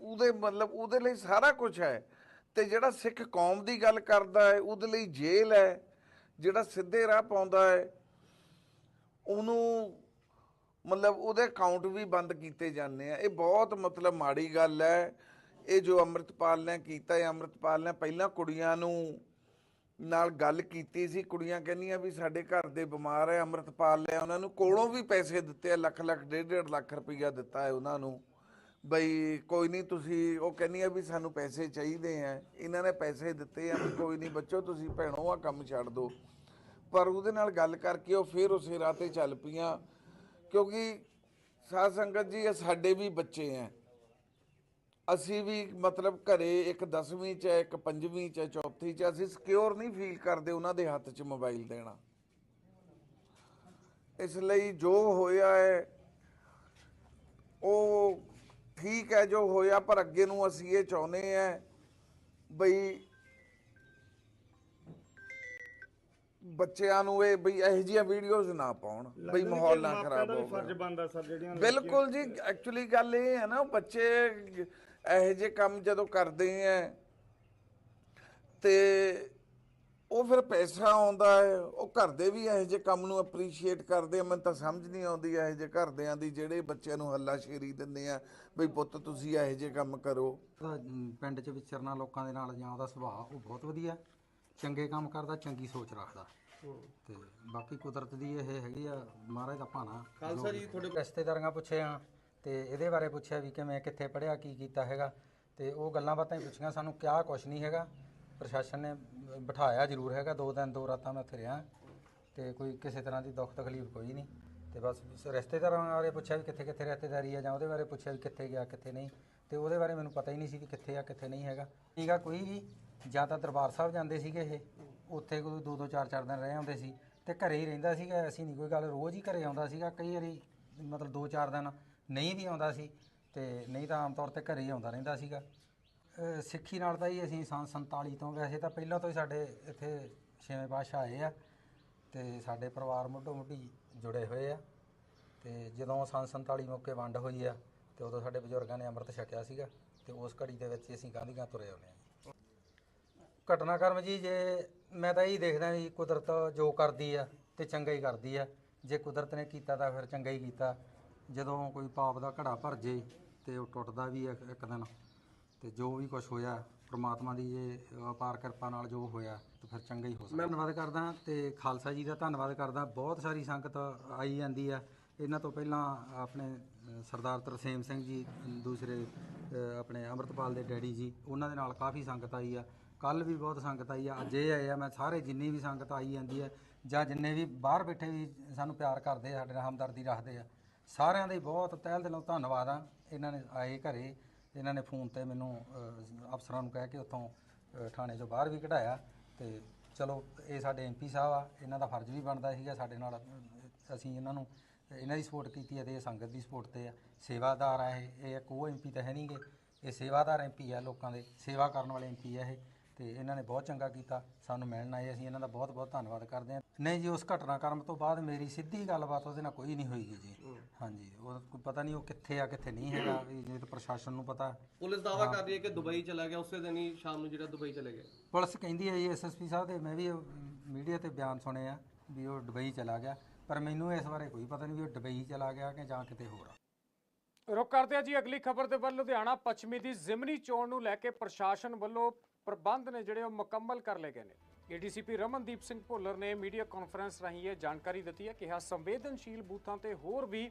ਉਹਦੇ ਮਤਲਬ ਉਹਦੇ ਲਈ ਸਾਰਾ ਕੁਝ ਹੈ। ਤੇ ਜਿਹੜਾ ਸਿੱਖ ਕੌਮ ਦੀ ਗੱਲ ਕਰਦਾ ਹੈ, ਉਹਦੇ ਲਈ ਜੇਲ੍ਹ ਹੈ, ਜਿਹੜਾ ਸਿੱਧੇ ਰਾਹ ਪਾਉਂਦਾ ਹੈ, ਉਹਨੂੰ ਮਤਲਬ ਉਹਦੇ ਅਕਾਊਂਟ ਵੀ ਬੰਦ ਕੀਤੇ ਜਾਂਦੇ ਆ। ਇਹ ਬਹੁਤ ਮਤਲਬ ਮਾੜੀ ਗੱਲ ਹੈ। ਇਹ ਜੋ ਅੰਮ੍ਰਿਤਪਾਲ ਨੇ ਕੀਤਾ ਹੈ, ਅੰਮ੍ਰਿਤਪਾਲ ਨੇ ਪਹਿਲਾਂ ਕੁੜੀਆਂ ਨੂੰ ਨਾਲ ਗੱਲ ਕੀਤੀ ਸੀ। ਕੁੜੀਆਂ ਕਹਿੰਦੀਆਂ ਵੀ ਸਾਡੇ ਘਰ ਦੇ ਬਿਮਾਰ ਹੈ, ਅੰਮ੍ਰਿਤਪਾਲ ਨੇ ਉਹਨਾਂ ਨੂੰ ਕੋਲੋਂ ਵੀ ਪੈਸੇ ਦਿੱਤੇ ਲੱਖ ਲੱਖ, ਡੇਢ ਡੇਢ ਲੱਖ ਰੁਪਈਆ ਦਿੱਤਾ ਹੈ ਉਹਨਾਂ ਨੂੰ। ਬਈ ਕੋਈ ਨਹੀਂ ਤੁਸੀਂ ਉਹ ਕਹਿੰਦੀਆਂ ਵੀ ਸਾਨੂੰ ਪੈਸੇ ਚਾਹੀਦੇ ਆ। ਇਹਨਾਂ ਨੇ ਪੈਸੇ ਦਿੱਤੇ ਆ ਵੀ ਕੋਈ ਨਹੀਂ ਬੱਚੋ ਤੁਸੀਂ ਭੈਣੋ ਆ ਕੰਮ ਛੱਡ ਦਿਓ ਪਰ ਉਹਦੇ ਨਾਲ ਗੱਲ ਕਰਕੇ ਉਹ ਫਿਰ ਉਸੇ ਰਾਹ ਤੇ ਚੱਲ ਪਈਆਂ। ਕਿਉਂਕਿ ਸਾਧ ਸੰਗਤ ਜੀ ਇਹ ਸਾਡੇ ਵੀ ਬੱਚੇ ਆ। ਅਸੀਂ ਵੀ ਮਤਲਬ ਘਰੇ ਇੱਕ 10ਵੀਂ ਚ ਹੈ, ਇੱਕ 5ਵੀਂ ਚ ਹੈ, ਚੌਥੀ ਚ ਅਸੀਂ ਸਿਕਿਉਰ ਨਹੀਂ ਫੀਲ ਕਰਦੇ ਉਹਨਾਂ ਦੇ ਹੱਥ 'ਚ ਮੋਬਾਈਲ ਦੇਣਾ। ਇਸ ਲਈ ਜੋ ਹੋਇਆ ਹੈ ਉਹ ਠੀਕ ਹੈ ਜੋ ਹੋਇਆ ਪਰ ਅੱਗੇ ਨੂੰ ਅਸੀਂ ਇਹ ਚਾਹੁੰਦੇ ਆ ਬਈ ਬੱਚਿਆਂ ਨੂੰ ਇਹ ਬਈ ਇਹੋ ਜਿਹੀਆਂ ਵੀਡੀਓਜ਼ ਨਾ ਪਾਉਣ ਬਈ ਮਾਹੌਲ ਨਾ ਖਰਾਬ ਹੋਵੇ। ਫਰਜ਼ ਬਣਦਾ ਸਰ ਜਿਹੜੀਆਂ ਬਿਲਕੁਲ ਜੀ ਐਕਚੁਅਲੀ ਗੱਲ ਇਹ ਹੈ ਨਾ ਬੱਚੇ ਇਹੋ ਜਿਹੇ ਕੰਮ ਜਦੋਂ ਕਰਦੇ ਆ ਤੇ ਉਹ ਫਿਰ ਪੈਸਾ ਆਉਂਦਾ ਹੈ ਉਹ ਘਰ ਦੇ ਵੀ ਇਹੋ ਜਿਹੇ ਕੰਮ ਨੂੰ ਅਪਰੀਸ਼ੀਏਟ ਕਰਦੇ ਆ ਮੈਨੂੰ ਤਾਂ ਸਮਝ ਨਹੀਂ ਆਉਂਦੀ ਇਹੋ ਜਿਹੇ ਘਰਦਿਆਂ ਦੀ ਜਿਹੜੇ ਬੱਚਿਆਂ ਨੂੰ ਹੱਲਾ ਸ਼ੇਰੀ ਦਿੰਦੇ ਆ ਬਈ ਪੁੱਤ ਤੁਸੀਂ ਇਹੋ ਜਿਹੇ ਕੰਮ ਕਰੋ। ਪਿੰਡ 'ਚ ਵਿਚਰਨਾ ਲੋਕਾਂ ਦੇ ਨਾਲ ਜਾਂ ਉਹਦਾ ਸੁਭਾਅ ਉਹ ਬਹੁਤ ਵਧੀਆ ਚੰਗੇ ਕੰਮ ਕਰਦਾ ਚੰਗੀ ਸੋਚ ਰੱਖਦਾ। ਤੇ ਬਾਕੀ ਕੁਦਰਤ ਦੀ ਇਹ ਹੈਗੀ ਆ ਮਹਾਰਾਜ ਦਾ ਭਾਣਾ ਖਾਲਸਾ ਜੀ ਤੁਹਾਡੇ ਰਿਸ਼ਤੇਦਾਰਾਂ ਪੁੱਛੇ ਆ ਤੇ ਇਹਦੇ ਬਾਰੇ ਪੁੱਛਿਆ ਵੀ ਕਿਵੇਂ ਕਿੱਥੇ ਪੜਿਆ ਕੀ ਕੀਤਾ ਹੈਗਾ ਤੇ ਉਹ ਗੱਲਾਂ ਬਾਤਾਂ ਹੀ ਪੁੱਛੀਆਂ ਸਾਨੂੰ ਕਿਹਾ ਕੁਛ ਨਹੀਂ ਹੈਗਾ। ਪ੍ਰਸ਼ਾਸਨ ਨੇ ਬਿਠਾਇਆ ਜ਼ਰੂਰ ਹੈਗਾ, ਦੋ ਦਿਨ ਦੋ ਰਾਤਾਂ ਮੈਂ ਉੱਥੇ ਰਿਹਾ। ਤੇ ਕੋਈ ਕਿਸੇ ਤਰ੍ਹਾਂ ਦੀ ਦੁੱਖ ਤਕਲੀਫ ਕੋਈ ਨਹੀਂ। ਤੇ ਬਸ ਰਿਸ਼ਤੇਦਾਰਾਂ ਬਾਰੇ ਪੁੱਛਿਆ ਵੀ ਕਿੱਥੇ ਕਿੱਥੇ ਰਿਸ਼ਤੇਦਾਰੀ ਆ ਜਾਂ ਉਹਦੇ ਬਾਰੇ ਪੁੱਛਿਆ ਵੀ ਕਿੱਥੇ ਗਿਆ, ਕਿੱਥੇ ਨਹੀਂ। ਤੇ ਉਹਦੇ ਬਾਰੇ ਮੈਨੂੰ ਪਤਾ ਹੀ ਨਹੀਂ ਸੀ ਵੀ ਕਿੱਥੇ ਆ, ਕਿੱਥੇ ਨਹੀਂ ਹੈਗਾ। ਠੀਕ ਆ, ਕੋਈ ਵੀ ਜਾਂ ਤਾਂ ਦਰਬਾਰ ਸਾਹਿਬ ਜਾਂਦੇ ਸੀਗੇ ਇਹ, ਉੱਥੇ ਕੋਈ ਦੋ ਦੋ, ਚਾਰ ਚਾਰ ਦਿਨ ਰਹੇ ਹੁੰਦੇ ਸੀ। ਤੇ ਘਰੇ ਹੀ ਰਹਿੰਦਾ ਸੀਗਾ, ਐਸੀ ਨਹੀਂ ਕੋਈ ਗੱਲ, ਰੋਜ਼ ਹੀ ਘਰੇ ਆਉਂਦਾ ਸੀਗਾ, ਕਈ ਵਾਰੀ ਮਤਲਬ ਦੋ, ਚਾਰ ਦਿਨ ਨਹੀਂ ਵੀ ਆਉਂਦਾ ਸੀ। ਤੇ ਨਹੀਂ ਤਾਂ ਆਮ ਤੌਰ ਤੇ ਘਰੇ ਹੀ ਆਉਂਦਾ ਰਹਿੰਦਾ ਸੀਗਾ। ਅਹ ਸਿੱਖੀ ਨਾਲ ਤਾਂ ਹੀ ਅਸੀਂ ਸੰਨ 47 ਤੋਂ ਵੈਸੇ ਤਾਂ ਪਹਿਲਾਂ ਤੋਂ ਹੀ ਸਾਡੇ ਇੱਥੇ ਛੇਵੇਂ ਪਾਤਸ਼ਾਹ ਆਏ ਆ ਤੇ ਸਾਡੇ ਪਰਿਵਾਰ ਮੋਢੋ ਮੋਢੀ ਜੁੜੇ ਹੋਏ ਆ ਤੇ ਜਦੋਂ ਸੰਨ 47 ਮੌਕੇ ਵੰਡ ਹੋਈ ਆ ਤੇ ਉਦੋਂ ਸਾਡੇ ਬਜ਼ੁਰਗਾਂ ਨੇ ਅੰਮ੍ਰਿਤ ਛਕਿਆ ਸੀਗਾ ਤੇ ਉਸ ਘੜੀ ਦੇ ਵਿੱਚ ਹੀ ਅਸੀਂ ਗਾਂਧੀਆਂ ਤੁਰੇ ਆਉਂਦੇ ਆ ਘਟਨਾਕ੍ਰਮ ਜੀ, ਜੇ ਮੈਂ ਤਾਂ ਇਹ ਦੇਖਦਾ ਵੀ ਕੁਦਰਤ ਜੋ ਕਰਦੀ ਆ ਤੇ ਚੰਗਾ ਹੀ ਕਰਦੀ ਆ। ਜੇ ਕੁਦਰਤ ਨੇ ਕੀਤਾ ਤਾਂ ਫਿਰ ਚੰਗਾ ਹੀ ਕੀਤਾ। ਜਦੋਂ ਕੋਈ ਪਾਪ ਦਾ ਘੜਾ ਭਰ ਜੇ ਤੇ ਉਹ ਟੁੱਟਦਾ ਵੀ ਆ ਇੱਕ ਦਿਨ। ਤੇ ਜੋ ਵੀ ਕੁਝ ਹੋਇਆ, ਪ੍ਰਮਾਤਮਾ ਦੀ ਜੇ ਅਪਾਰ ਕਿਰਪਾ ਨਾਲ ਜੋ ਹੋਇਆ, ਤੇ ਫਿਰ ਚੰਗਾ ਹੀ ਹੋ ਸਕਦਾ। ਮੈਂ ਧੰਨਵਾਦ ਕਰਦਾ ਤੇ ਖਾਲਸਾ ਜੀ ਦਾ ਧੰਨਵਾਦ ਕਰਦਾ ਬਹੁਤ ਸਾਰੀ ਸੰਗਤ ਆਈ ਜਾਂਦੀ ਆ। ਇਹਨਾਂ ਤੋਂ ਪਹਿਲਾਂ ਆਪਣੇ ਸਰਦਾਰ ਤਰਸੇਮ ਸਿੰਘ ਜੀ, ਦੂਸਰੇ ਆਪਣੇ ਅੰਮ੍ਰਿਤਪਾਲ ਦੇ ਡੈਡੀ ਜੀ, ਉਹਨਾਂ ਦੇ ਨਾਲ ਕਾਫੀ ਸੰਗਤ ਆਈ ਆ। ਕੱਲ ਵੀ ਬਹੁਤ ਸੰਗਤ ਆਈ ਆ। ਅੱਜ ਇਹ ਆਏ ਆ, ਮੈਂ ਸਾਰੇ ਜਿੰਨੀ ਵੀ ਸੰਗਤ ਆਈ ਜਾਂਦੀ ਆ, ਜਾਂ ਜਿੰਨੇ ਵੀ ਬਾਹਰ ਬੈਠੇ ਵੀ ਸਾਨੂੰ ਪਿਆਰ ਕਰਦੇ ਆ, ਸਾਡੇ ਨਾਲ ਹਮਦਰਦੀ ਰੱਖਦੇ ਆ, ਸਾਰਿਆਂ ਦੇ ਹੀ ਬਹੁਤ ਤਹਿ ਦਿਲੋਂ ਧੰਨਵਾਦ ਆ। ਇਹਨਾਂ ਨੇ ਆਏ ਘਰੇ ਇਹਨਾਂ ਨੇ ਫੋਨ ਤੇ ਮੈਨੂੰ ਅ, ਅਫਸਰਾਂ ਨੂੰ ਕਹਿ ਕੇ ਉੱਥੋਂ ਅ, ਥਾਣੇ ਚੋਂ ਬਾਹਰ ਵੀ ਕਢਾਇਆ ਤੇ ਚਲੋ ਇਹ ਸਾਡੇ ਐਮਪੀ ਸਾਹਿਬ ਆ ਇਹਨਾਂ ਦਾ ਫਰਜ਼ ਵੀ ਬਣਦਾ ਸੀਗਾ ਸਾਡੇ ਨਾਲ ਅ, ਅਸੀਂ ਇਹਨਾਂ ਨੂੰ ਇਹਨਾਂ ਦੀ ਸਪੋਰਟ ਕੀਤੀ ਹੈ ਤੇ ਇਹ ਸੰਗਤ ਦੀ ਸਪੋਰਟ ਤੇ ਆ। ਸੇਵਾਦਾਰ ਆ ਇਹ ਇਹ ਇੱਕ ਉਹ ਐਮਪੀ ਤਾਂ ਹੈ ਨਹੀਂਗੇ ਇਹ ਸੇਵਾਦਾਰ ਐਮਪੀ ਆ ਲੋਕਾਂ ਦੇ ਸੇਵਾ ਕਰਨ ਵਾਲੇ ਐਮਪੀ ਆ ਇਹ। ਤੇ ਇਹਨਾਂ ਨੇ ਬਹੁਤ ਚੰਗਾ ਕੀਤਾ ਸਾਨੂੰ ਮਿਲਣ ਆਏ ਅਸੀਂ ਇਹਨਾਂ ਦਾ ਬਹੁਤ ਬਹੁਤ ਧੰਨਵਾਦ ਕਰਦੇ ਹਾਂ। ਨਹੀਂ ਜੀ ਉਸ ਘਟਨਾਕ੍ਰਮ ਤੋਂ ਬਾਅਦ ਮੇਰੀ ਸਿੱਧੀ ਗੱਲਬਾਤ ਉਹਦੇ ਨਾਲ ਕੋਈ ਨਹੀਂ ਹੋਈਗੀ ਜੀ। ਹਾਂਜੀ ਉਹ ਕੋਈ ਪਤਾ ਨਹੀਂ ਉਹ ਕਿੱਥੇ ਆ ਕਿੱਥੇ ਨਹੀਂ ਹੈਗਾ ਵੀ ਜੇ ਤਾਂ ਪ੍ਰਸ਼ਾਸਨ ਨੂੰ ਪਤਾ। ਪੁਲਿਸ ਦਾਵਾ ਕਰ ਰਹੀ ਹੈ ਕਿ ਦੁਬਈ ਚਲਾ ਗਿਆ ਉਸੇ ਦਿਨ ਹੀ ਸ਼ਾਮ ਨੂੰ ਜਿਹੜਾ ਦੁਬਈ ਚਲੇ ਗਿਆ। ਪੁਲਿਸ ਕਹਿੰਦੀ ਹੈ ਜੀ ਐਸਐਸਪੀ ਸਾਹਿਬ ਦੇ ਮੈਂ ਵੀ ਮੀਡੀਆ ਤੇ ਬਿਆਨ ਸੁਣੇ ਆ ਵੀ ਉਹ ਦੁਬਈ ਚਲਾ ਗਿਆ ਪਰ ਮੈਨੂੰ ਇਸ ਬਾਰੇ ਕੋਈ ਪਤਾ ਨਹੀਂ ਵੀ ਉਹ ਦੁਬਈ ਚਲਾ ਗਿਆ ਕਿ ਜਾਂ ਕਿਤੇ ਹੋਰ ਆ। ਰੁਕ ਕਰਦੇ ਆ ਜੀ ਅਗਲੀ ਖਬਰ ਦੇ ਵੱਲ ਲੁਧਿਆਣਾ ਪੱਛਮੀ ਦੀ ਜ਼ਿਮਨੀ ਚੋਣ ਨੂੰ ਲੈ ਕੇ ਪ੍ਰਸ਼ਾਸਨ ਵੱਲੋਂ ਪ੍ਰਬੰਧ ਨੇ ਜਿਹੜੇ ਉਹ ਮੁਕੰਮਲ ਕਰ ਲਏ ਗਏ ਨੇ। ਏਡੀਸੀਪੀ ਰਮਨਦੀਪ ਸਿੰਘ ਭੁੱਲਰ ਨੇ ਮੀਡੀਆ ਕਾਨਫਰੰਸ ਰਾਹੀਂ ਇਹ ਜਾਣਕਾਰੀ ਦਿੱਤੀ ਹੈ ਕਿਹਾ ਸੰਵੇਦਨਸ਼ੀਲ ਬੂਥਾਂ ਤੇ ਹੋਰ ਵੀ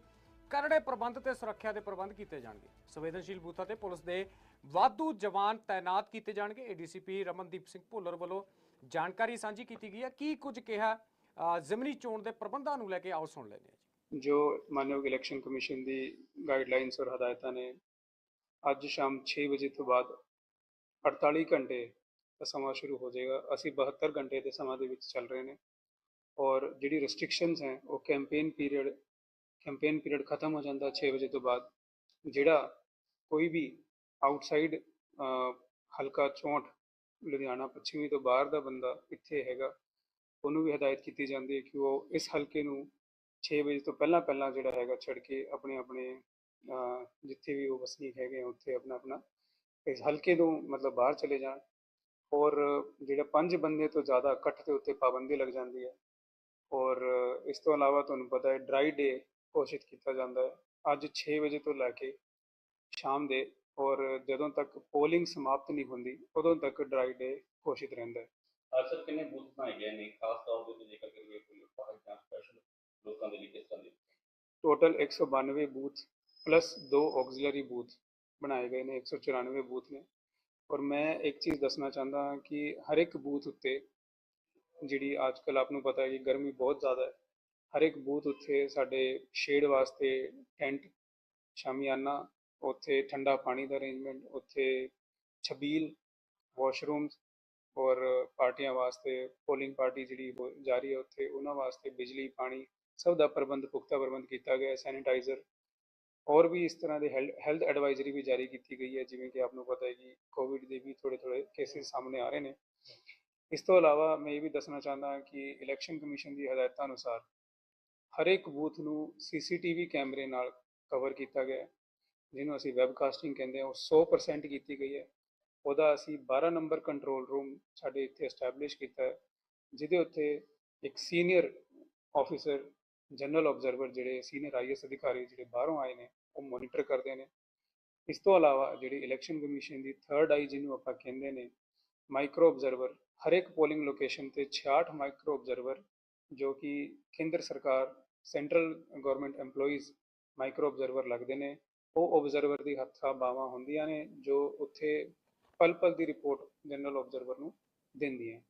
ਕਰੜੇ ਪ੍ਰਬੰਧ ਤੇ ਸੁਰੱਖਿਆ ਦੇ ਪ੍ਰਬੰਧ ਕੀਤੇ ਜਾਣਗੇ। ਸੰਵੇਦਨਸ਼ੀਲ ਬੂਥਾਂ ਤੇ ਪੁਲਿਸ ਦੇ ਵਾਧੂ ਜਵਾਨ ਤਾਇਨਾਤ ਕੀਤੇ ਜਾਣਗੇ। ਏਡੀਸੀਪੀ ਰਮਨਦੀਪ ਸਿੰਘ ਭੁੱਲਰ ਵੱਲੋਂ ਜਾਣਕਾਰੀ ਸਾਂਝੀ ਕੀਤੀ ਗਈ ਹੈ। ਕੀ ਕੁਝ ਕਿਹਾ ਅ, ਜ਼ਿਮਨੀ ਚੋਣ ਦੇ ਪ੍ਰਬੰਧਾਂ ਨੂੰ ਲੈ ਕੇ ਆਓ ਸੁਣ ਲੈਂਦੇ ਹਾਂ ਜੀ। ਜੋ ਮਾਨਯੋਗ ਇਲੈਕਸ਼ਨ ਕਮਿਸ਼ਨ ਦੀ ਗਾਈਡਲਾਈਨਸ ਔਰ ਹਦਾਇਤਾਂ ਨੇ ਅੱਜ ਸ਼ਾਮ 6 ਵਜੇ ਤੋਂ ਬਾਅਦ 48 ਘੰਟੇ ਦਾ ਸਮਾਂ ਸ਼ੁਰੂ ਹੋ ਜਾਏਗਾ। ਅਸੀਂ 72 ਘੰਟੇ ਦੇ ਸਮਾਂ ਦੇ ਵਿੱਚ ਚੱਲ ਰਹੇ ਨੇ ਔਰ ਜਿਹੜੀ ਰੈਸਟ੍ਰਿਕਸ਼ਨਸ ਹੈ, ਉਹ ਕੈਂਪੇਨ ਪੀਰੀਅਡ ਕੈਂਪੇਨ ਪੀਰੀਅਡ ਖਤਮ ਹੋ ਜਾਂਦਾ 6 ਵਜੇ ਤੋਂ ਬਾਅਦ। ਜਿਹੜਾ ਕੋਈ ਵੀ ਆਊਟਸਾਈਡ ਹਲਕਾ 64 ਲੁਧਿਆਣਾ ਪੱਛਮੀ ਤੋਂ ਬਾਹਰ ਦਾ ਬੰਦਾ ਇੱਥੇ ਹੈਗਾ, ਉਹਨੂੰ ਵੀ ਹਦਾਇਤ ਕੀਤੀ ਜਾਂਦੀ ਹੈ ਕਿ ਉਹ ਇਸ ਹਲਕੇ ਨੂੰ 6 ਵਜੇ ਤੋਂ ਪਹਿਲਾਂ ਪਹਿਲਾਂ ਜਿਹੜਾ ਹੈਗਾ ਛੱਡ ਕੇ ਆਪਣੇ ਆਪਣੇ ਜਿੱਥੇ ਵੀ ਉਹ ਵਸਨੀਕ ਹੈਗੇ ਆ, ਉੱਥੇ ਆਪਣਾ ਆਪਣਾ ਇਸ ਹਲਕੇ ਤੋਂ ਮਤਲਬ ਬਾਹਰ ਚਲੇ ਜਾਣ ਔਰ ਜਿਹੜਾ ਪੰਜ ਬੰਦੇ ਤੋਂ ਜ਼ਿਆਦਾ ਇਕੱਠ ਦੇ ਉੱਤੇ ਪਾਬੰਦੀ ਲੱਗ ਜਾਂਦੀ ਹੈ ਔਰ ਇਸ ਤੋਂ ਇਲਾਵਾ ਤੁਹਾਨੂੰ ਪਤਾ ਹੈ ਡਰਾਈ ਡੇ ਘੋਸ਼ਿਤ ਕੀਤਾ ਜਾਂਦਾ ਹੈ। ਅੱਜ 6 ਵਜੇ ਤੋਂ ਲੈ ਕੇ ਸ਼ਾਮ ਦੇ ਔਰ ਜਦੋਂ ਤੱਕ ਪੋਲਿੰਗ ਸਮਾਪਤ ਨਹੀਂ ਹੁੰਦੀ ਉਦੋਂ ਤੱਕ ਡਰਾਈ ਡੇ ਘੋਸ਼ਿਤ ਰਹਿੰਦਾ ਹੈ। ਸਰ ਕਿੰਨੇ ਬੂਥ ਬਣਾਏ ਗਏ ਨੇ? ਖਾਸ ਤੌਰ ਤੇ ਜੇ ਜ਼ਿਕਰ ਕਰੀਏ ਕੋਈ ਬਾਹਰ ਜਾਂ ਸਪੈਸ਼ਲ ਲੋਕਾਂ ਦੇ ਲਈ ਕਿਸ ਤਰ੍ਹਾਂ ਦੇ? ਟੋਟਲ 192 ਬੂਥ ਪਲੱਸ ਦੋ ਆਕਜ਼ਿਲਰੀ ਬੂਥ ਬਣਾਏ ਗਏ ਨੇ 194 ਬੂਥ ਨੇ। ਔਰ ਮੈਂ ਇੱਕ ਚੀਜ਼ ਦੱਸਣਾ ਚਾਹੁੰਦਾ ਹਾਂ ਕਿ ਹਰ ਇੱਕ ਬੂਥ ਉੱਤੇ ਜਿਹੜੀ ਅੱਜ ਕੱਲ੍ਹ ਆਪ ਨੂੰ ਪਤਾ ਹੈ ਕਿ ਗਰਮੀ ਬਹੁਤ ਜ਼ਿਆਦਾ ਹੈ, ਹਰ ਇੱਕ ਬੂਥ ਉੱਤੇ ਸਾਡੇ ਸ਼ੇਡ ਵਾਸਤੇ ਟੈਂਟ ਸ਼ਾਮਿਆਨਾ, ਉੱਥੇ ਠੰਡਾ ਪਾਣੀ ਦਾ ਅਰੇਂਜਮੈਂਟ ਉੱਥੇ ਛਬੀਲ ਵਾਸ਼ਰੂਮਸ ਔਰ ਪਾਰਟੀਆਂ ਵਾਸਤੇ ਪੋਲਿੰਗ ਪਾਰਟੀ ਜਿਹੜੀ ਹੋ ਜਾ ਰਹੀ ਹੈ ਉੱਥੇ, ਉਹਨਾਂ ਵਾਸਤੇ ਬਿਜਲੀ, ਪਾਣੀ ਸਭ ਦਾ ਪ੍ਰਬੰਧ, ਪੁਖਤਾ ਪ੍ਰਬੰਧ ਕੀਤਾ ਗਿਆ ਹੈ ਸੈਨੀਟਾਈਜ਼ਰ ਔਰ ਵੀ ਇਸ ਤਰ੍ਹਾਂ ਦੇ ਹੈਲਥ ਐਡਵਾਈਜ਼ਰੀ ਵੀ ਜਾਰੀ ਕੀਤੀ ਗਈ ਹੈ, ਜਿਵੇਂ ਕਿ ਆਪ ਨੂੰ ਪਤਾ ਹੈ ਕਿ ਕੋਵਿਡ ਦੇ ਵੀ ਥੋੜੇ ਥੋੜੇ ਕੇਸਿਸ ਸਾਹਮਣੇ ਆ ਰਹੇ ਨੇ। ਇਸ ਤੋਂ ਇਲਾਵਾ ਮੈਂ ਇਹ ਵੀ ਦੱਸਣਾ ਚਾਹੁੰਦਾ ਹਾਂ ਕਿ ਇਲੈਕਸ਼ਨ ਕਮਿਸ਼ਨ ਦੀ ਹਦਾਇਤਾਂ ਅਨੁਸਾਰ ਹਰ ਇੱਕ ਬੂਥ ਨੂੰ ਸੀਸੀਟੀਵੀ ਕੈਮਰੇ ਨਾਲ ਕਵਰ ਕੀਤਾ ਗਿਆ ਹੈ, ਜਿਹਨੂੰ ਅਸੀਂ ਵੈਬਕਾਸਟਿੰਗ ਕਹਿੰਦੇ ਹਾਂ। ਉਹ 100% ਕੀਤੀ ਗਈ ਹੈ। ਉਹਦਾ ਅਸੀਂ 12 ਨੰਬਰ ਕੰਟਰੋਲ ਰੂਮ ਸਾਡੇ ਇੱਥੇ ਐਸਟੈਬਲਿਸ਼ ਕੀਤਾ ਹੈ, ਜਿਹਦੇ ਉੱਤੇ ਇੱਕ ਸੀਨੀਅਰ ਆਫੀਸਰ ਜਨਰਲ ਆਬਜ਼ਰਵਰ ਜਿਹੜੇ ਸੀਨੀਅਰ ਆਈਐਸ ਅਧਿਕਾਰੀ ਜਿਹੜੇ ਬਾਹਰੋਂ ਆਏ ਨੇ, ਉਹ ਮੋਨੀਟਰ ਕਰਦੇ ਨੇ। ਇਸ ਤੋਂ ਇਲਾਵਾ ਜਿਹੜੀ ਇਲੈਕਸ਼ਨ ਕਮਿਸ਼ਨ ਦੀ ਥਰਡ ਆਈ ਜਿਹਨੂੰ ਆਪਾਂ ਕਹਿੰਦੇ ਨੇ ਮਾਈਕਰੋ ਆਬਜ਼ਰਵਰ ਹਰ ਇੱਕ ਪੋਲਿੰਗ ਲੋਕੇਸ਼ਨ ਤੇ 66 ਮਾਈਕਰੋ ਆਬਜ਼ਰਵਰ ਜੋ ਕਿ ਕੇਂਦਰ ਸਰਕਾਰ central government EMPLOYEES micro observer ਲੱਗਦੇ ਨੇ, ਉਹ ਆਬਜ਼ਰਵਰ ਦੀ ਹੱਥਾਂ ਬਾਹਾਂ ਹੁੰਦੀਆਂ ਨੇ ਜੋ ਉੱਥੇ ਪਲ ਪਲ ਦੀ ਰਿਪੋਰਟ ਜਨਰਲ ਆਬਜ਼ਰਵਰ ਨੂੰ ਦਿੰਦੀਆਂ।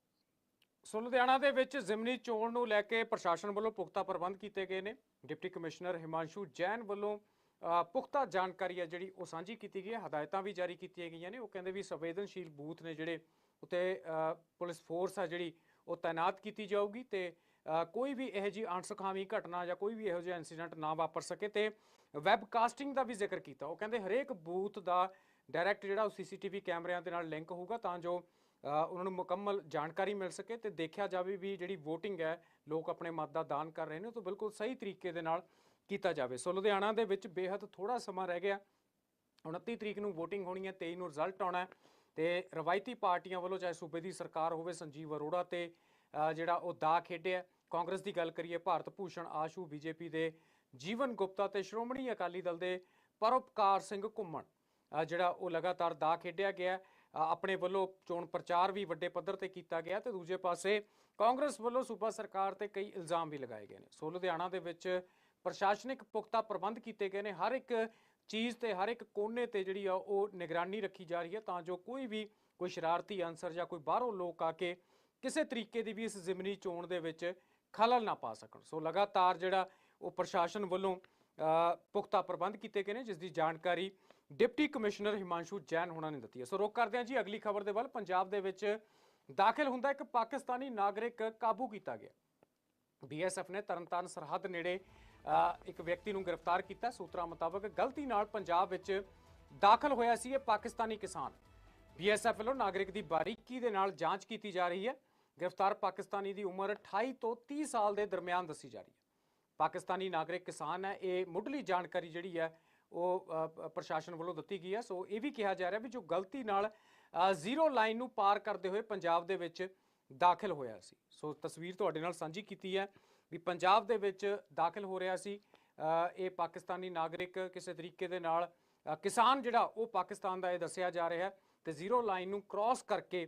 ਸੋ ਲੁਧਿਆਣਾ ਦੇ ਵਿੱਚ ਜ਼ਿਮਨੀ ਚੋਣ ਨੂੰ ਲੈ ਕੇ ਪ੍ਰਸ਼ਾਸਨ ਵੱਲੋਂ ਪੁਖਤਾ ਪ੍ਰਬੰਧ ਕੀਤੇ ਗਏ ਨੇ। ਡਿਪਟੀ ਕਮਿਸ਼ਨਰ ਹਿਮਾਂਸ਼ੂ ਜੈਨ ਵੱਲੋਂ ਪੁਖਤਾ ਜਾਣਕਾਰੀ ਹੈ ਜਿਹੜੀ ਉਹ ਸਾਂਝੀ ਕੀਤੀ ਗਈ ਹੈ। ਹਦਾਇਤਾਂ ਵੀ ਜਾਰੀ ਕੀਤੀਆਂ ਗਈਆਂ ਨੇ। ਉਹ ਕਹਿੰਦੇ ਵੀ ਸੰਵੇਦਨਸ਼ੀਲ ਬੂਥ ਨੇ ਜਿਹੜੇ ਉੱਤੇ ਪੁਲਿਸ ਫੋਰਸ ਆ ਜਿਹੜੀ ਉਹ ਤਾਇਨਾਤ ਕੀਤੀ ਜਾਊਗੀ ਤੇ ਕੋਈ ਵੀ ਇਹੋ ਜਿਹੀ ਅਣਸੁਖਾਵੀ ਘਟਨਾ ਜਾਂ ਕੋਈ ਵੀ ਇਹੋ ਜਿਹਾ ਇਨਸੀਡੈਂਟ ਨਾ ਵਾਪਰ ਸਕੇ ਤੇ ਵੈਬਕਾਸਟਿੰਗ ਦਾ ਵੀ ਜ਼ਿਕਰ ਕੀਤਾ। ਉਹ ਕਹਿੰਦੇ ਹਰੇਕ ਬੂਥ ਦਾ ਡਾਇਰੈਕਟ ਜਿਹੜਾ ਉਹ ਸੀਸੀਟੀਵੀ ਕੈਮਰਿਆਂ ਦੇ ਨਾਲ ਲਿੰਕ ਹੋਊਗਾ ਤਾਂ ਜੋ ਉਹਨਾਂ ਨੂੰ ਮੁਕੰਮਲ ਜਾਣਕਾਰੀ ਮਿਲ ਸਕੇ ਤੇ ਦੇਖਿਆ ਜਾਵੇ ਵੀ ਜਿਹੜੀ VOTING ਹੈ, ਲੋਕ ਆਪਣੇ ਮਤ ਦਾ ਦਾਨ ਕਰ ਰਹੇ ਨੇ, ਉਹ ਤਾਂ ਬਿਲਕੁਲ ਸਹੀ ਤਰੀਕੇ ਦੇ ਨਾਲ ਕੀਤਾ ਜਾਵੇ। ਸੋ ਲੁਧਿਆਣਾ ਦੇ ਵਿੱਚ ਬੇਹੱਦ ਥੋੜਾ ਸਮਾਂ ਰਹਿ ਗਿਆ। 29 ਤਰੀਕ ਨੂੰ VOTING ਹੋਣੀ ਹੈ 23 ਨੂੰ ਰਿਜ਼ਲਟ ਆਉਣਾ ਹੈ ਤੇ ਰਵਾਇਤੀ ਪਾਰਟੀਆਂ ਵੱਲੋਂ ਚਾਹੇ ਸੂਬੇ ਦੀ ਸਰਕਾਰ ਹੋਵੇ, ਸੰਜੀਵ ਅਰੋੜਾ ਤੇ ਜਿਹੜਾ ਉਹ ਦਾ ਖੇਡਿਆ ਕਾਂਗਰਸ ਦੀ ਗੱਲ ਕਰੀਏ, ਭਾਰਤ ਭੂਸ਼ਣ, ਆਸ਼ੂ, ਬੀਜੇਪੀ ਦੇ ਜੀਵਨ ਗੁਪਤਾ ਤੇ ਸ਼੍ਰੋਮਣੀ ਅਕਾਲੀ ਦਲ ਦੇ ਪਰਉਪਕਾਰ ਸਿੰਘ ਘੁੰਮਣ ਜਿਹੜਾ ਉਹ ਲਗਾਤਾਰ ਦਾ ਖੇਡਿਆ ਗਿਆ ਆਪਣੇ ਵੱਲੋਂ ਚੋਣ ਪ੍ਰਚਾਰ ਵੀ ਵੱਡੇ ਪੱਧਰ ਤੇ ਕੀਤਾ ਗਿਆ ਤੇ ਦੂਜੇ ਪਾਸੇ ਕਾਂਗਰਸ ਵੱਲੋਂ ਸੂਬਾ ਸਰਕਾਰ ਤੇ ਕਈ ਇਲਜ਼ਾਮ ਵੀ ਲਗਾਏ ਗਏ ਨੇ। ਸੋ ਲੁਧਿਆਣਾ ਦੇ ਵਿੱਚ ਪ੍ਰਸ਼ਾਸਨਿਕ ਪੁਖਤਾ ਪ੍ਰਬੰਧ ਕੀਤੇ ਗਏ ਨੇ। ਹਰ ਇੱਕ ਚੀਜ਼ ਤੇ, ਹਰ ਇੱਕ ਕੋਨੇ ਤੇ ਜਿਹੜੀ ਆ, ਉਹ ਨਿਗਰਾਨੀ ਰੱਖੀ ਜਾ ਰਹੀ ਹੈ ਤਾਂ ਜੋ ਕੋਈ ਵੀ ਕੋਈ ਸ਼ਰਾਰਤੀ ਅਨਸਰ ਜਾਂ ਕੋਈ ਬਾਹਰੋਂ ਲੋਕ ਆ ਕੇ ਕਿਸੇ ਤਰੀਕੇ ਦੀ ਵੀ ਇਸ ਜ਼ਿਮਨੀ ਚੋਣ ਦੇ ਵਿੱਚ ਖਲਲ ਨਾ ਪਾ ਸਕਣ। ਸੋ ਲਗਾਤਾਰ ਜਿਹੜਾ ਉਹ ਪ੍ਰਸ਼ਾਸਨ ਵੱਲੋਂ ਪੁਖਤਾ ਪ੍ਰਬੰਧ ਕੀਤੇ ਗਏ ਨੇ, ਜਿਸ ਦੀ ਜਾਣਕਾਰੀ ਡਿਪਟੀ ਕਮਿਸ਼ਨਰ ਹਿਮਾਂਸ਼ੂ ਜੈਨ ਹੋਣਾ ਨੇ ਦਿੱਤੀ ਹੈ। ਸੋ ਰੁਕ ਕਰਦੇ ਹਾਂ ਜੀ, ਅਗਲੀ ਖਬਰ ਦੇ ਵੱਲ। ਪੰਜਾਬ ਦੇ ਵਿੱਚ ਦਾਖਲ ਹੁੰਦਾ ਇੱਕ ਪਾਕਿਸਤਾਨੀ ਨਾਗਰਿਕ ਕਾਬੂ ਕੀਤਾ ਗਿਆ। ਬੀਐਸਐਫ ਨੇ ਤਰਨਤਾਰਨ ਸਰਹੱਦ ਨੇੜੇ ਇੱਕ ਵਿਅਕਤੀ ਨੂੰ ਗ੍ਰਿਫਤਾਰ ਕੀਤਾ। ਸੂਤਰਾਂ ਮੁਤਾਬਕ ਗਲਤੀ ਨਾਲ ਪੰਜਾਬ ਵਿੱਚ ਦਾਖਲ ਹੋਇਆ ਸੀ ਇਹ ਪਾਕਿਸਤਾਨੀ ਕਿਸਾਨ। ਬੀਐਸਐਫ ਵੱਲੋਂ ਨਾਗਰਿਕ ਦੀ ਬਾਰੀਕੀ ਦੇ ਨਾਲ ਜਾਂਚ ਕੀਤੀ ਜਾ ਰਹੀ ਹੈ। ਗ੍ਰਿਫਤਾਰ ਪਾਕਿਸਤਾਨੀ ਦੀ ਉਮਰ 28 ਤੋਂ 30 ਸਾਲ ਦੇ ਦਰਮਿਆਨ ਦੱਸੀ ਜਾ ਰਹੀ ਹੈ। ਪਾਕਿਸਤਾਨੀ ਨਾਗਰਿਕ ਕਿਸਾਨ ਹੈ। ਇਹ ਮੁੱਢਲੀ ਜਾਣਕਾਰੀ ਜਿਹੜੀ ਹੈ ਉਹ ਪ੍ਰਸ਼ਾਸਨ ਵੱਲੋਂ ਦਿੱਤੀ ਗਈ ਹੈ। ਸੋ ਇਹ ਵੀ ਕਿਹਾ ਜਾ ਰਿਹਾ ਵੀ ਜੋ ਗਲਤੀ ਨਾਲ ਜ਼ੀਰੋ ਲਾਈਨ ਨੂੰ ਪਾਰ ਕਰਦੇ ਹੋਏ ਪੰਜਾਬ ਦੇ ਵਿੱਚ ਦਾਖਲ ਹੋਇਆ ਸੀ। ਸੋ ਤਸਵੀਰ ਤੁਹਾਡੇ ਨਾਲ ਸਾਂਝੀ ਕੀਤੀ ਹੈ ਵੀ ਪੰਜਾਬ ਦੇ ਵਿੱਚ ਦਾਖਲ ਹੋ ਰਿਹਾ ਸੀ। ਇਹ ਪਾਕਿਸਤਾਨੀ ਨਾਗਰਿਕ ਕਿਸੇ ਤਰੀਕੇ ਦੇ ਨਾਲ ਕਿਸਾਨ ਜਿਹੜਾ, ਉਹ ਪਾਕਿਸਤਾਨ ਦਾ ਇਹ ਦੱਸਿਆ ਜਾ ਰਿਹਾ ਹੈ ਤੇ ਜ਼ੀਰੋ ਲਾਈਨ ਨੂੰ ਕ੍ਰਾਸ ਕਰਕੇ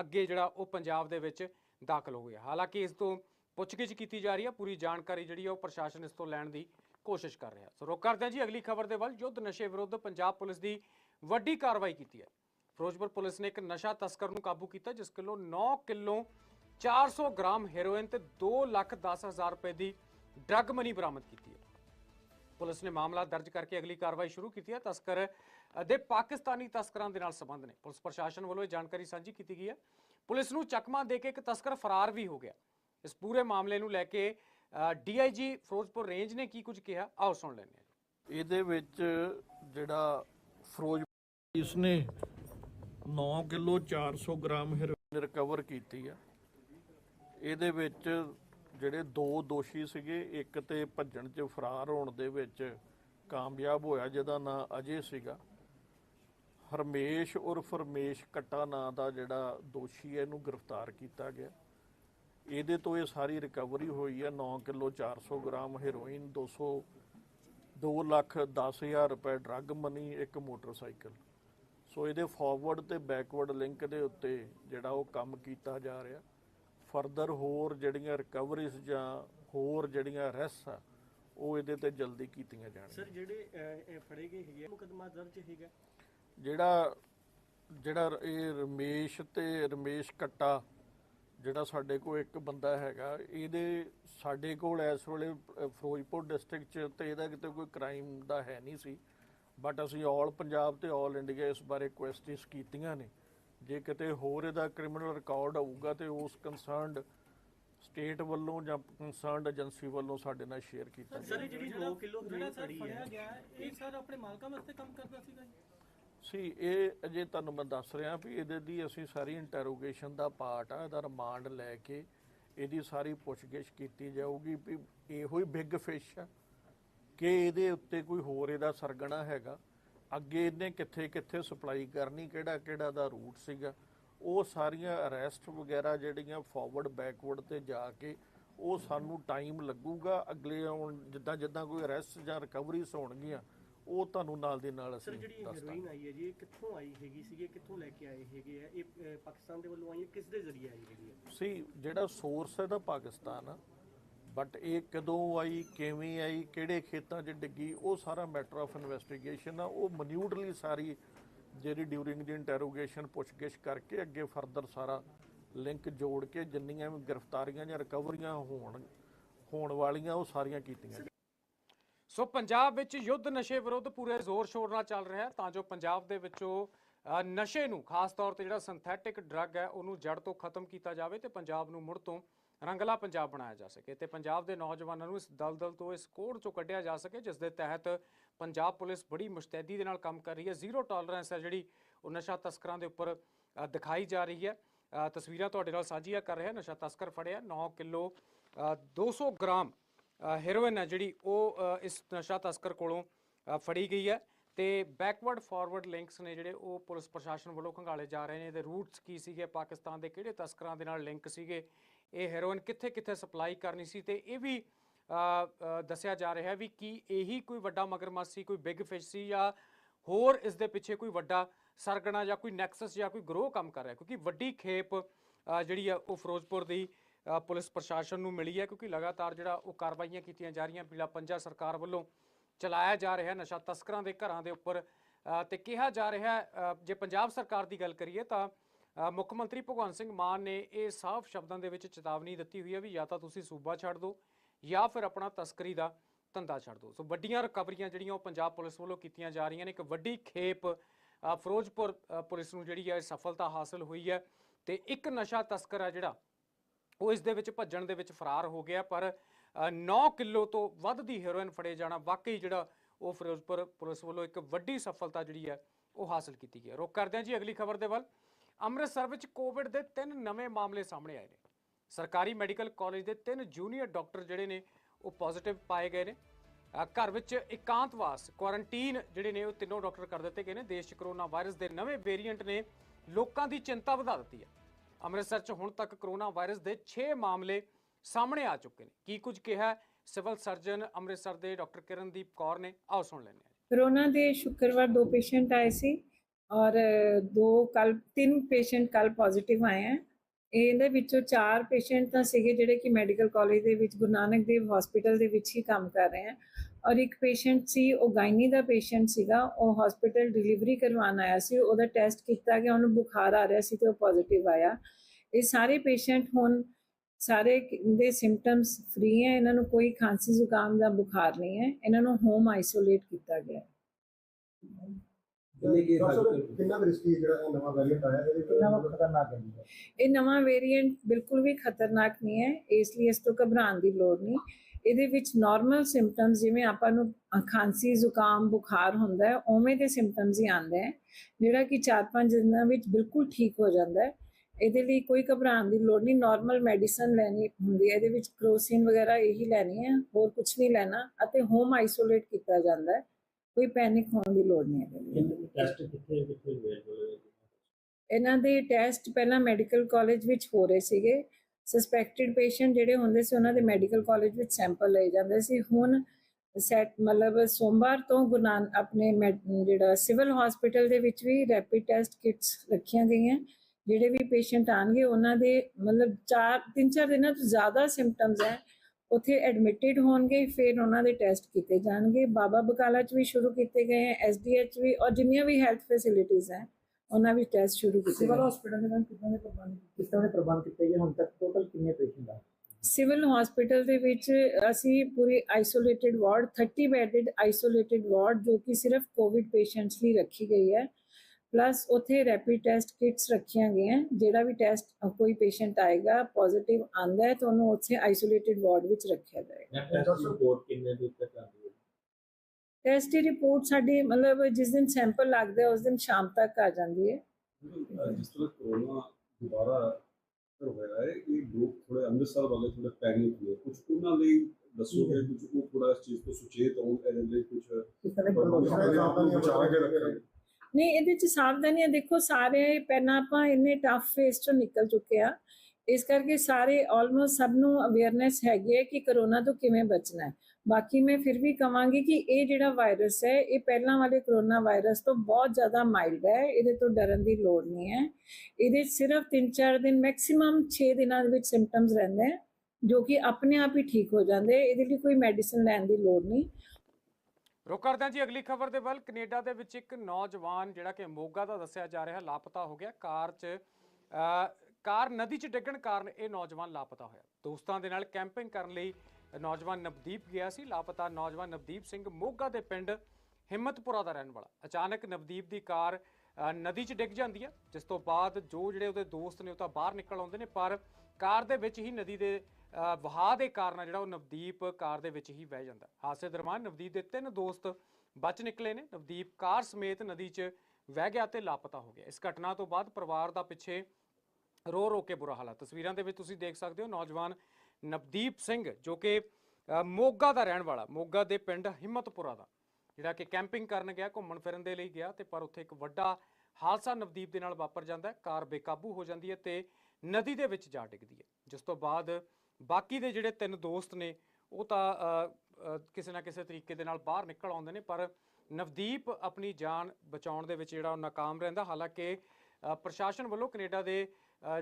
ਅੱਗੇ ਜਿਹੜਾ ਉਹ ਪੰਜਾਬ ਦੇ ਵਿੱਚ ਦਾਖਲ ਹੋ ਗਿਆ। ਹਾਲਾਂਕਿ ਇਸ ਤੋਂ ਪੁੱਛਗਿੱਛ ਕੀਤੀ ਜਾ ਰਹੀ ਹੈ। ਪੂਰੀ ਜਾਣਕਾਰੀ ਜਿਹੜੀ ਹੈ ਉਹ ਪ੍ਰਸ਼ਾਸਨ ਇਸ ਤੋਂ ਲੈਣ ਦੀ ਕੋਸ਼ਿਸ਼ ਕਰ ਰਿਹਾ। ਸੋ ਰੁਕ ਕਰਦੇ ਹਾਂ ਜੀ ਅਗਲੀ ਖਬਰ ਦੇ ਵੱਲ, ਯੁੱਧ ਨਸ਼ੇ ਵਿਰੁੱਧ ਪੰਜਾਬ ਪੁਲਿਸ ਦੀ ਵੱਡੀ ਕਾਰਵਾਈ ਕੀਤੀ ਹੈ। ਫਿਰੋਜ਼ਪੁਰ ਪੁਲਿਸ ਨੇ ਇੱਕ ਨਸ਼ਾ ਤਸਕਰ ਨੂੰ ਕਾਬੂ ਕੀਤਾ, ਜਿਸ ਕੋਲੋਂ 9 ਕਿਲੋ 400 ਗ੍ਰਾਮ ਹੈਰੋਇਨ ਤੇ 2 ਲੱਖ 10 ਹਜ਼ਾਰ ਰੁਪਏ ਦੀ ਡਰੱਗ ਮਨੀ ਬਰਾਮਦ ਕੀਤੀ ਹੈ। ਪੁਲਿਸ ਨੇ ਮਾਮਲਾ ਦਰਜ ਕਰਕੇ ਅਗਲੀ ਕਾਰਵਾਈ ਸ਼ੁਰੂ ਕੀਤੀ ਹੈ। ਤਸਕਰ ਦੇ ਪਾਕਿਸਤਾਨੀ ਤਸਕਰਾਂ ਦੇ ਨਾਲ ਸੰਬੰਧ ਨੇ। ਪੁਲਿਸ ਪ੍ਰਸ਼ਾਸਨ ਵੱਲੋਂ ਇਹ ਜਾਣਕਾਰੀ ਸਾਂਝੀ ਕੀਤੀ ਗਈ ਹੈ। ਪੁਲਿਸ ਨੂੰ ਚਕਮਾ ਦੇ ਕੇ ਇੱਕ ਤਸਕਰ ਫਰਾਰ ਵੀ ਹੋ ਗਿਆ। ਇਸ ਪੂਰੇ ਮਾਮਲੇ ਨੂੰ ਲੈ ਕੇ ਡੀਆਈਜੀ ਫਿਰੋਜ਼ਪੁਰ ਰੇਂਜ ਨੇ ਕੀ ਕੁਝ ਕਿਹਾ? ਆਓ ਸੁਣ ਲੈਂਦੇ ਹਾਂ। ਇਹਦੇ ਵਿੱਚ ਜਿਹੜਾ ਫਿਰੋਜ਼ ਇਸ ਨੇ 9 ਕਿਲੋ 400 ਗ੍ਰਾਮ ਹੈਰੋਇਨ ਰਿਕਵਰ ਕੀਤੀ ਆ। ਇਹਦੇ ਵਿੱਚ ਜਿਹੜੇ ਦੋ ਦੋਸ਼ੀ ਸੀਗੇ, ਇੱਕ ਤੇ ਭੱਜਣ 'ਚ ਫਰਾਰ ਹੋਣ ਦੇ ਵਿੱਚ ਕਾਮਯਾਬ ਹੋਇਆ, ਜਿਹਦਾ ਨਾਂ ਅਜੇ ਸੀਗਾ। ਹਰਮੇਸ਼ ਉਰਫ ਫਰਮੇਸ਼ ਕੱਟਾ ਨਾਂ ਦਾ ਜਿਹੜਾ ਦੋਸ਼ੀ ਹੈ, ਇਹਨੂੰ ਗ੍ਰਿਫਤਾਰ ਕੀਤਾ ਗਿਆ। ਇਹਦੇ ਤੋਂ ਇਹ ਸਾਰੀ ਰਿਕਵਰੀ ਹੋਈ ਹੈ। 9 ਕਿਲੋ 400 ਗ੍ਰਾਮ ਹੈਰੋਇਨ 200 2 ਲੱਖ 10 ਹਜ਼ਾਰ ਰੁਪਏ ਡਰੱਗ ਮਨੀ ਇੱਕ ਮੋਟਰਸਾਈਕਲ ਸੋ ਇਹਦੇ ਫਾਰਵਰਡ ਤੇ ਬੈਕਵਰਡ ਲਿੰਕ ਦੇ ਉੱਤੇ ਜਿਹੜਾ ਉਹ ਕੰਮ ਕੀਤਾ ਜਾ ਰਿਹਾ। ਫਰਦਰ ਹੋਰ ਜਿਹੜੀਆਂ ਰਿਕਵਰੀਜ਼ ਜਾਂ ਹੋਰ ਜਿਹੜੀਆਂ ਅਰੈਸਟ ਆ ਉਹ ਇਹਦੇ ਤੇ ਜਲਦੀ ਕੀਤੀਆਂ ਜਾਣਗੀਆਂ। ਸਰ ਜਿਹੜੇ ਫੜੇ ਗਏ ਹੈਗੇ ਮੁਕਦਮਾ ਦਰਜ ਹੈਗਾ। ਜਿਹੜਾ ਜਿਹੜਾ ਇਹ ਰਮੇਸ਼ ਤੇ ਰਮੇਸ਼ ਕੱਟਾ ਜਿਹੜਾ ਸਾਡੇ ਕੋਲ ਇੱਕ ਬੰਦਾ ਹੈਗਾ ਇਹਦੇ ਸਾਡੇ ਕੋਲ ਇਸ ਵੇਲੇ ਫਿਰੋਜ਼ਪੁਰ ਡਿਸਟ੍ਰਿਕਟ ਚ ਤੇ ਇਹਦਾ ਕਿਤੇ ਕੋਈ ਕ੍ਰਾਈਮ ਦਾ ਹੈ ਨਹੀਂ ਸੀ। ਬਟ ਅਸੀਂ ਆਲ ਪੰਜਾਬ ਤੇ ਆਲ ਇੰਡੀਆ ਇਸ ਬਾਰੇ ਕੁਐਸਟਿਸ ਕੀਤੀਆਂ ਨੇ। ਜੇ ਕਿਤੇ ਹੋਰ ਇਹਦਾ ਕ੍ਰਿਮੀਨਲ ਰਿਕਾਰਡ ਆਊਗਾ ਤੇ ਉਸ ਕੰਸਰਨਡ ਸਟੇਟ ਵੱਲੋਂ ਜਾਂ ਕੰਸਰਨਡ ਏਜੰਸੀ ਵੱਲੋਂ ਸਾਡੇ ਨਾਲ ਸ਼ੇਅਰ ਕੀਤਾ ਸਰ ਜਿਹੜੀ 2 ਕਿਲੋ ਜਿਹੜਾ ਸਰ ਫੜਿਆ ਗਿਆ ਹੈ, ਇਹ ਸਰ ਆਪਣੇ ਮਾਲਕਾਂ ਵਾਸਤੇ ਕੰਮ ਕਰਦਾ ਸੀਗਾ ਜੀ? ਸੀ, ਇਹ ਅਜੇ ਤੁਹਾਨੂੰ ਮੈਂ ਦੱਸ ਰਿਹਾ ਵੀ ਇਹਦੇ ਦੀ ਅਸੀਂ ਸਾਰੀ ਇੰਟਰੋਗੇਸ਼ਨ ਦਾ ਪਾਰਟ ਆ, ਇਹਦਾ ਰਿਮਾਂਡ ਲੈ ਕੇ ਇਹਦੀ ਸਾਰੀ ਪੁੱਛਗਿੱਛ ਕੀਤੀ ਜਾਊਗੀ ਵੀ ਇਹੋ ਹੀ ਬਿਗ ਫਿਸ਼ ਆ ਕਿ ਇਹਦੇ ਉੱਤੇ ਕੋਈ ਹੋਰ ਇਹਦਾ ਸਰਗਣਾ ਹੈਗਾ। ਅੱਗੇ ਇਹਨੇ ਕਿੱਥੇ ਕਿੱਥੇ ਸਪਲਾਈ ਕਰਨੀ, ਕਿਹੜਾ ਕਿਹੜਾ ਦਾ ਰੂਟ ਸੀਗਾ, ਉਹ ਸਾਰੀਆਂ ਅਰੈਸਟ ਵਗੈਰਾ ਜਿਹੜੀਆਂ ਫਾਰਵਰਡ ਬੈਕਵਰਡ ਤੇ ਜਾ ਕੇ ਉਹ ਸਾਨੂੰ ਟਾਈਮ ਲੱਗੂਗਾ। ਅਗਲੇ ਹੁਣ ਜਿੱਦਾਂ ਜਿੱਦਾਂ ਕੋਈ ਅਰੈਸਟ ਜਾਂ ਰਿਕਵਰੀਜ਼ ਹੋਣਗੀਆਂ ਉਹ ਤੁਹਾਨੂੰ ਨਾਲ ਦੀ ਨਾਲ ਸਰ ਅਸੀਂ ਜਿਹੜੀ ਹੈਰੋਇਨ ਆਈ ਹੈ ਜੀ ਇਹ ਕਿੱਥੋਂ ਆਈ ਹੈਗੀ ਸੀਗੀ ਕਿੱਥੋਂ ਲੈ ਕੇ ਆਏ ਹੈਗੇ ਆ? ਇਹ ਅਹ, ਪਾਕਿਸਤਾਨ ਦੇ ਵੱਲੋਂ ਆਈ ਹੈ ਕਿਸ ਦੇ ਜ਼ਰੀਏ ਆਈ ਹੈਗੀ ਹੈ? ਸੀ ਜਿਹੜਾ ਸੋਰਸ ਹੈ ਦਾ ਪਾਕਿਸਤਾਨ ਆ ਬਟ ਇਹ ਕਦੋਂ ਆਈ ਕਿਵੇਂ ਆਈ ਕਿਹੜੇ ਖੇਤਾਂ 'ਚ ਡਿੱਗੀ ਉਹ ਸਾਰਾ ਮੈਟਰ ਆਫ ਇਨਵੈਸਟੀਗੇਸ਼ਨ ਆ। ਉਹ ਮਨਿਊਟਲੀ ਸਾਰੀ ਜਿਹੜੀ ਡਿਊਰਿੰਗ ਦੀ ਇੰਟਰੋਗੇਸ਼ਨ ਪੁੱਛਗਿੱਛ ਕਰਕੇ ਅੱਗੇ ਫਰਦਰ ਸਾਰਾ ਲਿੰਕ ਜੋੜ ਕੇ ਜਿੰਨੀਆਂ ਵੀ ਗ੍ਰਿਫਤਾਰੀਆਂ ਜਾਂ ਰਿਕਵਰੀਆਂ ਹੋਣ ਹੋਣ ਵਾਲੀਆਂ ਉਹ ਸਾਰੀਆਂ ਕੀਤੀਆਂ ਸੋ ਪੰਜਾਬ ਵਿੱਚ ਯੁੱਧ ਨਸ਼ੇ ਵਿਰੁੱਧ ਪੂਰੇ ਜ਼ੋਰ ਸ਼ੋਰ ਨਾਲ ਚੱਲ ਰਿਹਾ ਤਾਂ ਜੋ ਪੰਜਾਬ ਦੇ ਵਿੱਚੋਂ ਨਸ਼ੇ ਨੂੰ ਖਾਸ ਤੌਰ ਤੇ ਜਿਹੜਾ ਸਿੰਥੈਟਿਕ ਡਰੱਗ ਹੈ ਉਹਨੂੰ ਜੜ ਤੋਂ ਖਤਮ ਕੀਤਾ ਜਾਵੇ ਤੇ ਪੰਜਾਬ ਨੂੰ ਮੁੜ ਤੋਂ ਰੰਗਲਾ ਪੰਜਾਬ ਬਣਾਇਆ ਜਾ ਸਕੇ ਤੇ ਪੰਜਾਬ ਦੇ ਨੌਜਵਾਨਾਂ ਨੂੰ ਇਸ ਦਲਦਲ ਤੋਂ ਇਸ ਕੋੜ ਚੋਂ ਕੱਢਿਆ ਜਾ ਸਕੇ ਜਿਸ ਦੇ ਤਹਿਤ ਪੰਜਾਬ ਪੁਲਿਸ ਬੜੀ ਮੁਸਤੈਦੀ ਦੇ ਨਾਲ ਕੰਮ ਕਰ ਰਹੀ ਹੈ। ਜ਼ੀਰੋ ਟੋਲਰੈਂਸ ਹੈ ਜਿਹੜੀ ਉਹ ਨਸ਼ਾ ਤਸਕਰਾਂ ਦੇ ਉੱਪਰ ਦਿਖਾਈ ਜਾ ਰਹੀ ਹੈ। ਤਸਵੀਰਾਂ ਤੁਹਾਡੇ ਨਾਲ ਸਾਂਝੀਆਂ ਕਰ ਰਿਹਾ ਨਸ਼ਾ ਤਸਕਰ ਫੜਿਆ 9 ਕਿਲੋ ਅ, 200 ਗ੍ਰਾਮ ਹੀਰੋਇਨ ਹੈ ਜਿਹੜੀ ਉਹ ਇਸ ਨਸ਼ਾ ਤਸਕਰ ਕੋਲੋਂ ਫੜੀ ਗਈ ਹੈ ਤੇ ਬੈਕਵਰਡ ਫਾਰਵਰਡ ਲਿੰਕਸ ਨੇ ਜਿਹੜੇ ਉਹ ਪੁਲਿਸ ਪ੍ਰਸ਼ਾਸਨ ਵੱਲੋਂ ਖੰਗਾਲੇ ਜਾ ਰਹੇ ਨੇ ਇਹਦੇ ਰੂਟਸ ਕੀ ਸੀਗੇ, ਪਾਕਿਸਤਾਨ ਦੇ ਕਿਹੜੇ ਤਸਕਰਾਂ ਦੇ ਨਾਲ ਲਿੰਕ ਸੀਗੇ, ਇਹ ਹੈਰੋਇਨ ਕਿੱਥੇ ਕਿੱਥੇ ਸਪਲਾਈ ਕਰਨੀ ਸੀ ਤੇ ਇਹ ਵੀ ਦੱਸਿਆ ਜਾ ਰਿਹਾ ਵੀ ਕੀ ਇਹੀ ਕੋਈ ਵੱਡਾ ਮਗਰਮੱਛ ਸੀ, ਕੋਈ ਬਿਗ ਫਿਸ਼ ਸੀ ਜਾਂ ਹੋਰ ਇਸ ਦੇ ਪਿੱਛੇ ਕੋਈ ਵੱਡਾ ਸਰਗਣਾ ਜਾਂ ਕੋਈ ਨੈਕਸਸ ਜਾਂ ਕੋਈ ਗਰੋਹ ਕੰਮ ਕਰ ਰਿਹਾ, ਕਿਉਂਕਿ ਵੱਡੀ ਖੇਪ ਜਿਹੜੀ ਆ ਉਹ ਫਿਰੋਜ਼ਪੁਰ ਦੀ ਪੁਲਿਸ ਪ੍ਰਸ਼ਾਸਨ ਨੂੰ ਮਿਲੀ ਹੈ ਕਿਉਂਕਿ ਲਗਾਤਾਰ ਜਿਹੜਾ ਉਹ ਕਾਰਵਾਈਆਂ ਕੀਤੀਆਂ ਜਾ ਰਹੀਆਂ ਪੀਲਾ ਪੰਜਾ ਸਰਕਾਰ ਵੱਲੋਂ ਚਲਾਇਆ ਜਾ ਰਿਹਾ ਨਸ਼ਾ ਤਸਕਰਾਂ ਦੇ ਘਰਾਂ ਦੇ ਉੱਪਰ। ਅ, ਤੇ ਕਿਹਾ ਜਾ ਰਿਹਾ ਜੇ ਪੰਜਾਬ ਸਰਕਾਰ ਦੀ ਗੱਲ ਕਰੀਏ ਤਾਂ ਮੁੱਖ ਮੰਤਰੀ ਭਗਵੰਤ ਸਿੰਘ ਮਾਨ ਨੇ ਇਹ ਸਾਫ਼ ਸ਼ਬਦਾਂ ਦੇ ਵਿੱਚ ਚੇਤਾਵਨੀ ਦਿੱਤੀ ਹੋਈ ਹੈ ਵੀ ਜਾਂ ਤਾਂ ਤੁਸੀਂ ਸੂਬਾ ਛੱਡ ਦਿਓ ਜਾਂ ਫਿਰ ਆਪਣਾ ਤਸਕਰੀ ਦਾ ਧੰਦਾ ਛੱਡ ਦਿਓ। ਸੋ ਵੱਡੀਆਂ ਰਿਕਵਰੀਆਂ ਜਿਹੜੀਆਂ ਉਹ ਪੰਜਾਬ ਪੁਲਿਸ ਵੱਲੋਂ ਕੀਤੀਆਂ ਜਾ ਰਹੀਆਂ ਨੇ। ਇੱਕ ਵੱਡੀ ਖੇਪ ਫਿਰੋਜ਼ਪੁਰ ਪੁਲਿਸ ਨੂੰ ਜਿਹੜੀ ਹੈ ਸਫਲਤਾ ਹਾਸਲ ਹੋਈ ਹੈ ਤੇ ਇੱਕ ਨਸ਼ਾ ਤਸਕਰ ਆ ਜਿਹੜਾ ਉਹ ਇਸ ਦੇ ਵਿੱਚ ਭੱਜਣ ਦੇ ਵਿੱਚ ਫਰਾਰ ਹੋ ਗਿਆ, ਪਰ 9 ਕਿਲੋ ਤੋਂ ਵੱਧ ਦੀ ਹੈਰੋਇਨ ਫੜੇ ਜਾਣਾ ਵਾਕਈ ਜਿਹੜਾ ਉਹ ਫਿਰੋਜ਼ਪੁਰ ਪੁਲਿਸ ਵੱਲੋਂ ਇੱਕ ਵੱਡੀ ਸਫਲਤਾ ਜਿਹੜੀ ਹੈ, ਉਹ ਹਾਸਲ ਕੀਤੀ ਗਈ ਹੈ। ਰੁਕ ਕਰਦੇ ਹਾਂ ਜੀ ਅਗਲੀ ਖਬਰ ਦੇ ਵੱਲ। ਅੰਮ੍ਰਿਤਸਰ ਵਿੱਚ ਕੋਵਿਡ ਦੇ ਤਿੰਨ ਨਵੇਂ ਮਾਮਲੇ ਸਾਹਮਣੇ ਆਏ ਨੇ। ਸਰਕਾਰੀ ਮੈਡੀਕਲ ਕਾਲਜ ਦੇ ਤਿੰਨ ਜੂਨੀਅਰ ਡਾਕਟਰ ਜਿਹੜੇ ਨੇ, ਉਹ ਪੋਜ਼ਿਟਿਵ ਪਾਏ ਗਏ ਨੇ। ਘਰ ਵਿੱਚ ਇਕਾਂਤਵਾਸ ਕੁਆਰੰਟੀਨ ਜਿਹੜੇ ਨੇ, ਉਹ ਤਿੰਨੋਂ ਡਾਕਟਰ ਕਰ ਦਿੱਤੇ ਗਏ ਨੇ। ਦੇਸ਼ 'ਚ ਕਰੋਨਾ ਵਾਇਰਸ ਦੇ ਨਵੇਂ ਵੇਰੀਐਂਟ ਨੇ, ਲੋਕਾਂ ਦੀ ਚਿੰਤਾ ਵਧਾ ਦਿੱਤੀ ਹੈ। ਅੰਮ੍ਰਿਤਸਰ 'ਚ ਹੁਣ ਤੱਕ ਕਰੋਨਾ ਵਾਇਰਸ ਦੇ 6 ਮਾਮਲੇ ਸਾਹਮਣੇ ਆ ਚੁੱਕੇ ਨੇ। ਕੀ ਕੁਝ ਕਿਹਾ ਸਿਵਲ ਸਰਜਨ ਅੰਮ੍ਰਿਤਸਰ ਦੇ ਡਾਕਟਰ ਕਿਰਨਦੀਪ ਕੌਰ ਨੇ। ਆਓ ਸੁਣ ਲੈਂਦੇ ਹਾਂ ਕਰੋਨਾ ਦੇ ਸ਼ੁੱਕਰਵਾਰ ਦੋ ਪੇਸ਼ੈਂਟ ਆਏ ਸੀ ਔਰ ਦੋ ਕੱਲ, ਤਿੰਨ ਪੇਸ਼ੈਂਟ ਕੱਲ ਪੋਜ਼ਿਟਿਵ ਆਏ ਹੈ। ਇਹਦੇ ਵਿੱਚੋਂ ਚਾਰ ਪੇਸ਼ੈਂਟ ਤਾਂ ਸੀਗੇ ਜਿਹੜੇ ਕਿ ਮੈਡੀਕਲ ਕਾਲਜ ਦੇ ਵਿੱਚ, ਗੁਰੂ ਨਾਨਕ ਦੇਵ ਹਸਪੀਟਲ ਦੇ ਵਿੱਚ ਹੀ ਕੰਮ ਕਰ ਰਹੇ ਹੈ। ਔਰ ਇੱਕ ਪੇਸ਼ੈਂਟ ਸੀ ਉਹ ਗਾਇਨੀ ਦਾ ਪੇਸ਼ੈਂਟ ਸੀਗਾ ਉਹ ਹਸਪੀਟਲ ਡਿਲੀਵਰੀ ਕਰਵਾਉਣ ਆਇਆ ਸੀ ਉਹਦਾ ਟੈਸਟ ਕੀਤਾ ਗਿਆ ਉਹਨੂੰ ਬੁਖਾਰ ਆ ਰਿਹਾ ਸੀ ਤੇ ਉਹ ਪੋਜ਼ਿਟਿਵ ਆਇਆ। ਇਹ ਸਾਰੇ ਪੇਸ਼ੈਂਟ ਹੁਣ ਸਾਰੇ ਦੇ ਸਿੰਪਟਮਸ ਫ੍ਰੀ ਹੈ ਇਹਨਾਂ ਨੂੰ ਕੋਈ ਖਾਂਸੀ ਜ਼ੁਕਾਮ ਦਾ ਬੁਖਾਰ ਨਹੀਂ ਹੈ ਇਹਨਾਂ ਨੂੰ ਹੋਮ ਆਈਸੋਲੇਟ ਕੀਤਾ ਗਿਆ ਹੈ। ਕਿੰਨਾ ਰਿਸਕੀ ਜਿਹੜਾ ਇਹ ਨਵਾਂ ਵੈਰੀਐਂਟ ਆਇਆ? ਇਹਦੇ ਕਿੰਨਾ ਖਤਰਨਾਕ ਹੈ ਇਹ ਨਵਾਂ ਵੇਰੀਐਂਟ ਬਿਲਕੁਲ ਵੀ ਖਤਰਨਾਕ ਨਹੀਂ ਹੈ ਇਸ ਲਈ ਇਸ ਤੋਂ ਘਬਰਾਉਣ ਦੀ ਲੋੜ ਨਹੀਂ। ਇਹਦੇ ਵਿੱਚ ਨਾਰਮਲ ਸਿੰਪਟਮਸ ਜਿਵੇਂ ਆਪਾਂ ਨੂੰ ਖਾਂਸੀ ਜ਼ੁਕਾਮ ਬੁਖਾਰ ਹੁੰਦਾ ਹੈ ਉਵੇਂ ਦੇ ਸਿੰਪਟਮਸ ਹੀ ਆਉਂਦੇ ਹੈ ਜਿਹੜਾ ਕਿ 4-5 ਦਿਨਾਂ ਵਿੱਚ ਬਿਲਕੁਲ ਠੀਕ ਹੋ ਜਾਂਦਾ ਹੈ। ਇਹਦੇ ਲਈ ਕੋਈ ਘਬਰਾਉਣ ਦੀ ਲੋੜ ਨਹੀਂ ਨਾਰਮਲ ਮੈਡੀਸਨ ਲੈਣੀ ਹੁੰਦੀ ਹੈ ਇਹਦੇ ਵਿੱਚ ਕਰੋਸਿਨ ਵਗੈਰਾ ਇਹੀ ਲੈਣੀ ਹੈ ਹੋਰ ਕੁਝ ਨਹੀਂ ਲੈਣਾ ਅਤੇ ਹੋਮ ਆਈਸੋਲੇਟ ਕੀਤਾ ਜਾਂਦਾ ਹੈ ਕੋਈ ਪੈਨਿਕ ਹੋਣ ਦੀ ਲੋੜ ਨਹੀਂ ਹੈ ਟੈਸਟ ਕਿੱਥੇ ਕਿੱਥੇ ਅਵੇਲੇਬਲ ਹੈ ਇਹਨਾਂ ਦੇ ਟੈਸਟ ਪਹਿਲਾਂ ਮੈਡੀਕਲ ਕਾਲਜ ਵਿੱਚ ਹੋ ਰਹੇ ਸੀਗੇ ਸਸਪੈਕਟਡ ਪੇਸ਼ੈਂਟ ਜਿਹੜੇ ਹੁੰਦੇ ਸੀ, ਉਹਨਾਂ ਦੇ ਮੈਡੀਕਲ ਕਾਲਜ ਵਿੱਚ ਸੈਂਪਲ ਲਏ ਜਾਂਦੇ ਸੀ। ਹੁਣ ਸੈਟ ਮਤਲਬ ਸੋਮਵਾਰ ਤੋਂ ਗੁਰਨਾਨ ਆਪਣੇ ਮੈਡ- ਜਿਹੜਾ ਸਿਵਲ ਹਸਪੀਟਲ ਦੇ ਵਿੱਚ ਵੀ ਰੈਪਿਡ ਟੈਸਟ ਕਿਟਸ ਰੱਖੀਆਂ ਗਈਆਂ, ਜਿਹੜੇ ਵੀ ਪੇਸ਼ੈਂਟ ਆਣਗੇ ਉਹਨਾਂ ਦੇ ਮਤਲਬ 4 3-4 ਦਿਨਾਂ ਤੋਂ ਜ਼ਿਆਦਾ ਸਿੰਪਟਮਸ ਹੈ। ਉੱਥੇ ਐਡਮਿਟਡ ਹੋਣਗੇ, ਫਿਰ ਉਹਨਾਂ ਦੇ ਟੈਸਟ ਕੀਤੇ ਜਾਣਗੇ। ਬਾਬਾ ਬਕਾਲਾ ਚ ਵੀ ਸ਼ੁਰੂ ਕੀਤੇ ਗਏ ਹੈ ਐਸਡੀਐਚ ਵੀ, ਔਰ ਜਿੰਨੀਆਂ ਵੀ ਹੈਲਥ ਫੈਸਿਲਿਟੀਜ਼ ਹੈ। ਉਹਨਾਂ ਵਿੱਚ ਟੈਸਟ ਸ਼ੁਰੂ ਕੀਤੇ ਸਿਵਲ ਹਸਪੀਟਲ ਦੇ ਨਾਲ ਕਿੰਨੇ ਪ੍ਰਬੰਧ ਕਿਸ ਤਰ੍ਹਾਂ ਦੇ ਪ੍ਰਬੰਧ ਕੀਤੇ ਗਏ? ਹੁਣ ਤੱਕ ਟੋਟਲ ਕਿੰਨੇ ਪੇਸ਼ੈਂਟ ਆ? ਸਿਵਲ ਹਸਪੀਟਲ ਦੇ ਵਿੱਚ ਅਸੀਂ ਪੂਰੀ isolated ward 30 bedded isolated ward ਜੋ ਕਿ ਸਿਰਫ ਕੋਵਿਡ ਪੇਸ਼ੈਂਟਸ ਲਈ ਰੱਖੀ ਗਈ ਹੈ। ਪਲੱਸ ਉੱਥੇ ਰੈਪਿਡ ਟੈਸਟ ਕਿਟਸ ਰੱਖੀਆਂ ਗਈਆਂ। ਜਿਹੜਾ ਵੀ ਟੈਸਟ ਕੋਈ ਪੇਸ਼ੈਂਟ ਆਏਗਾ ਪੋਜ਼ਿਟਿਵ ਆਂਦਾ ਹੈ ਤਾਂ ਉਹਨੂੰ ਉੱਥੇ ਆਈਸੋਲੇਟਿਡ ਵਾਰਡ ਵਿੱਚ ਰੱਖਿਆ ਜਾਏਗਾ। ਟੈਸਟ ਰਿਪੋਰਟ ਕਿੰਨੇ ਦਿਨ ਤੱਕ ਆਉਂਦੀ ਹੈ? ਟੈਸਟ ਦੀ ਰਿਪੋਰਟ ਸਾਡੀ ਮਤਲਬ ਜਿਸ ਦਿਨ ਸੈਂਪਲ ਲੱਗਦਾ ਉਸ ਦਿਨ ਸ਼ਾਮ ਤੱਕ ਆ ਜਾਂਦੀ ਹੈ। ਜਿਸ ਤਰ੍ਹਾਂ ਕੋਰੋਨਾ ਦੁਬਾਰਾ ਹੋਇਆ ਹੈ ਇਹ ਲੋਕ ਥੋੜੇ ਅੰਮ੍ਰਿਤਸਰ ਵਾਲੇ ਥੋੜੇ ਪੈਨਿਕ ਹੋਏ ਕੁਝ ਉਹਨਾਂ ਲਈ ਦੱਸੋਗੇ ਕੁਝ ਉਹ ਥੋੜਾ ਇਸ ਚੀਜ਼ ਤੋਂ ਸੁਚੇਤ ਹੋਣ ਇਹਦੇ ਲਈ ਕੁਝ ਬਚਾ ਕੇ ਰੱਖਣ ਨਹੀਂ ਇਹਦੇ ਚ ਸਾਵਧਾਨੀਆਂ ਦੇਖੋ ਸਾਰੇ ਪਹਿਲਾਂ ਆਪਾਂ ਇੰਨੇ ਟਫ ਫੇਸ ਚੋਂ ਨਿਕਲ ਚੁੱਕੇ ਆ। ਇਸ ਕਰਕੇ ਸਾਰੇ ਆਲਮੋਸਟ ਸਭ ਨੂੰ ਅਵੇਅਰਨੈਸ ਹੈਗੀ ਹੈ ਕਿ ਕਰੋਨਾ ਤੋਂ ਕਿਵੇਂ ਬਚਣਾ ਹੈ। ਬਾਕੀ ਮੈਂ ਫਿਰ ਵੀ ਕਵਾਂਗੀ ਕਿ ਇਹ ਜਿਹੜਾ ਵਾਇਰਸ ਹੈ, ਇਹ ਪਹਿਲਾਂ ਵਾਲੇ ਕਰੋਨਾ ਵਾਇਰਸ ਤੋਂ ਬਹੁਤ ਜ਼ਿਆਦਾ ਮਾਈਲਡ ਹੈ, ਇਹਦੇ ਤੋਂ ਡਰਨ ਦੀ ਲੋੜ ਨਹੀਂ ਹੈ। ਇਹਦੇ ਸਿਰਫ 3-4 ਦਿਨ ਮੈਕਸਿਮਮ 6 ਦਿਨਾਂ ਦੇ ਵਿੱਚ ਸਿੰਪਟਮਸ ਰਹਿੰਦੇ ਹੈ, ਜੋ ਕਿ ਆਪਣੇ ਆਪ ਹੀ ਠੀਕ ਹੋ ਜਾਂਦੇ ਇਹਦੇ ਲਈ ਕੋਈ ਮੈਡੀਸਿਨ ਲੈਣ ਦੀ ਲੋੜ ਨਹੀਂ। ਰੁਕ ਕਰਦੇ ਹਾਂ ਜੀ, ਅਗਲੀ ਖਬਰ ਦੇ ਵੱਲ। ਕੈਨੇਡਾ ਦੇ ਵਿੱਚ ਇੱਕ ਨੌਜਵਾਨ ਜਿਹੜਾ ਕਿ ਮੋਗਾ ਦਾ ਦੱਸਿਆ ਜਾ ਰਿਹਾ, ਲਾਪਤਾ ਹੋ ਗਿਆ। ਕਾਰ 'ਚ ਕਾਰ ਨਦੀ 'ਚ ਡਿੱਗਣ ਕਾਰਨ ਇਹ ਨੌਜਵਾਨ ਲਾਪਤਾ ਹੋਇਆ। ਦੋਸਤਾਂ ਦੇ ਨਾਲ ਕੈਂਪਿੰਗ ਕਰਨ ਲਈ ਨੌਜਵਾਨ ਨਵਦੀਪ ਗਿਆ ਸੀ, ਲਾਪਤਾ ਨੌਜਵਾਨ ਨਵਦੀਪ ਸਿੰਘ ਮੋਗਾ ਦੇ ਪਿੰਡ ਹਿੰਮਤਪੁਰਾ ਦਾ ਰਹਿਣ ਵਾਲਾ। ਅਚਾਨਕ ਨਵਦੀਪ ਦੀ ਕਾਰ ਨਦੀ 'ਚ ਡਿੱਗ ਜਾਂਦੀ ਹੈ, ਜਿਸ ਤੋਂ ਬਾਅਦ ਜੋ ਜਿਹੜੇ ਉਹਦੇ ਦੋਸਤ ਨੇ ਉਹ ਤਾਂ ਬਾਹਰ ਨਿਕਲ ਆਉਂਦੇ ਨੇ, ਪਰ ਕਾਰ ਦੇ ਵਿੱਚ ਹੀ ਨਦੀ ਦੇ ਵਹਾਅ ਦੇ ਕਾਰਨ ਜਿਹੜਾ ਉਹ ਨਵਦੀਪ ਕਾਰ ਦੇ ਵਿੱਚ ਹੀ ਵਹਿ ਜਾਂਦਾ। ਹਾਦਸੇ ਦਰਮਿਆਨ ਨਵਦੀਪ ਦੇ ਤਿੰਨ ਦੋਸਤ ਬਚ ਨਿਕਲੇ ਨੇ। ਨਵਦੀਪ ਕਾਰ ਸਮੇਤ ਨਦੀ 'ਚ ਵਹਿ ਗਿਆ ਤੇ ਲਾਪਤਾ ਹੋ ਗਿਆ। ਇਸ ਘਟਨਾ ਤੋਂ ਬਾਅਦ ਪਰਿਵਾਰ ਦਾ ਪਿੱਛੇ ਰੋ ਰੋ ਕੇ ਬੁਰਾ ਹਾਲ ਹੈ ਤਸਵੀਰਾਂ ਦੇ ਵਿੱਚ ਤੁਸੀਂ ਦੇਖ ਸਕਦੇ ਹੋ, ਨੌਜਵਾਨ ਨਵਦੀਪ ਸਿੰਘ, ਜੋ ਕਿ ਮੋਗਾ ਦਾ ਰਹਿਣ ਵਾਲਾ, ਮੋਗਾ ਦੇ ਪਿੰਡ ਹਿੰਮਤਪੁਰਾ ਦਾ, ਜਿਹੜਾ ਕਿ ਕੈਂਪਿੰਗ ਕਰਨ ਗਿਆ, ਘੁੰਮਣ ਫਿਰਨ ਦੇ ਲਈ ਗਿਆ, ਤੇ ਪਰ ਉੱਥੇ ਇੱਕ ਵੱਡਾ ਹਾਦਸਾ ਨਵਦੀਪ ਦੇ ਨਾਲ ਵਾਪਰ ਜਾਂਦਾ ਹੈ, ਕਾਰ ਬੇਕਾਬੂ ਹੋ ਜਾਂਦੀ ਹੈ ਤੇ ਨਦੀ ਦੇ ਵਿੱਚ ਜਾ ਡਿੱਗਦੀ ਹੈ। ਜਿਸ ਤੋਂ ਬਾਅਦ ਬਾਕੀ ਦੇ ਜਿਹੜੇ ਤਿੰਨ ਦੋਸਤ ਨੇ, ਉਹ ਤਾਂ ਕਿਸੇ ਨਾ ਕਿਸੇ ਤਰੀਕੇ ਦੇ ਨਾਲ ਬਾਹਰ ਨਿਕਲ ਆਉਂਦੇ ਨੇ, ਪਰ ਨਵਦੀਪ ਆਪਣੀ ਜਾਨ ਬਚਾਉਣ ਦੇ ਵਿੱਚ ਜਿਹੜਾ ਉਹ ਨਾਕਾਮ ਰਹਿੰਦਾ, ਹਾਲਾਂਕਿ ਪ੍ਰਸ਼ਾਸਨ ਵੱਲੋਂ ਕੈਨੇਡਾ ਦੇ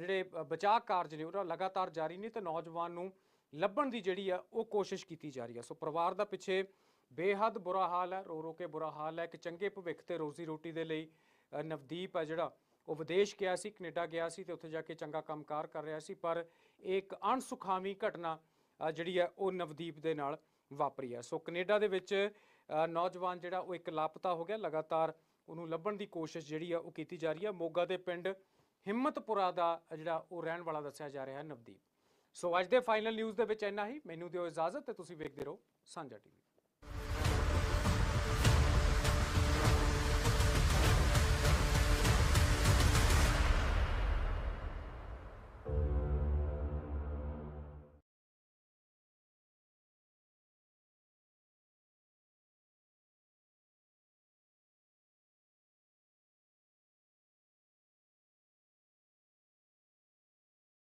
ਜਿਹੜੇ ਬਚਾਅ ਕਾਰਜ ਨੇ ਉਹ ਲਗਾਤਾਰ ਜਾਰੀ ਨੇ ਤੇ ਨੌਜਵਾਨ ਨੂੰ ਲੱਭਣ ਦੀ ਜਿਹੜੀ ਆ, ਉਹ ਕੋਸ਼ਿਸ਼ ਕੀਤੀ ਜਾ ਰਹੀ ਹੈ ਸੋ ਪਰਿਵਾਰ ਦਾ ਪਿੱਛੇ ਬੇਹੱਦ ਬੁਰਾ ਹਾਲ ਹੈ ਰੋ ਰੋ ਕੇ ਬੁਰਾ ਹਾਲ ਹੈ। ਕਿ ਚੰਗੇ ਭਵਿੱਖ ਤੇ ਰੋਜ਼ੀ ਰੋਟੀ ਦੇ ਲਈ ਨਵਦੀਪ ਹੈ ਜਿਹੜਾ, ਉਹ ਵਿਦੇਸ਼ ਗਿਆ ਸੀ, ਕੈਨੇਡਾ ਗਿਆ ਸੀ ਤੇ ਉੱਥੇ ਜਾ ਕੇ ਚੰਗਾ ਕੰਮਕਾਰ ਕਰ ਰਿਹਾ ਸੀ, ਪਰ ਇੱਕ ਅਣਸੁਖਾਵੀ ਘਟਨਾ ਜਿਹੜੀ ਹੈ, ਉਹ ਨਵਦੀਪ ਦੇ ਨਾਲ ਵਾਪਰੀ ਹੈ। ਸੋ ਕੈਨੇਡਾ ਦੇ ਵਿੱਚ ਨੌਜਵਾਨ ਜਿਹੜਾ, ਉਹ ਇੱਕ ਲਾਪਤਾ ਹੋ ਗਿਆ। ਲਗਾਤਾਰ ਉਹਨੂੰ ਲੱਭਣ ਦੀ ਕੋਸ਼ਿਸ਼ ਜਿਹੜੀ ਆ, ਉਹ ਕੀਤੀ ਜਾ ਰਹੀ ਹੈ ਮੋਗਾ ਦੇ ਪਿੰਡ ਹਿੰਮਤਪੁਰਾ ਦਾ ਜਿਹੜਾ ਉਹ ਰਹਿਣ ਵਾਲਾ ਦੱਸਿਆ ਜਾ ਰਿਹਾ ਹੈ ਨਵਦੀਪ। ਸੋ ਅੱਜ ਦੇ ਫਾਈਨਲ ਨਿਊਜ਼ ਦੇ ਵਿੱਚ ਇੰਨਾ ਹੀ। ਮੈਨੂੰ ਦਿਓ ਇਜਾਜ਼ਤ ਤੇ ਤੁਸੀਂ ਵੇਖਦੇ ਰਹੋ ਸਾਂਝਾ ਟੀਵੀ।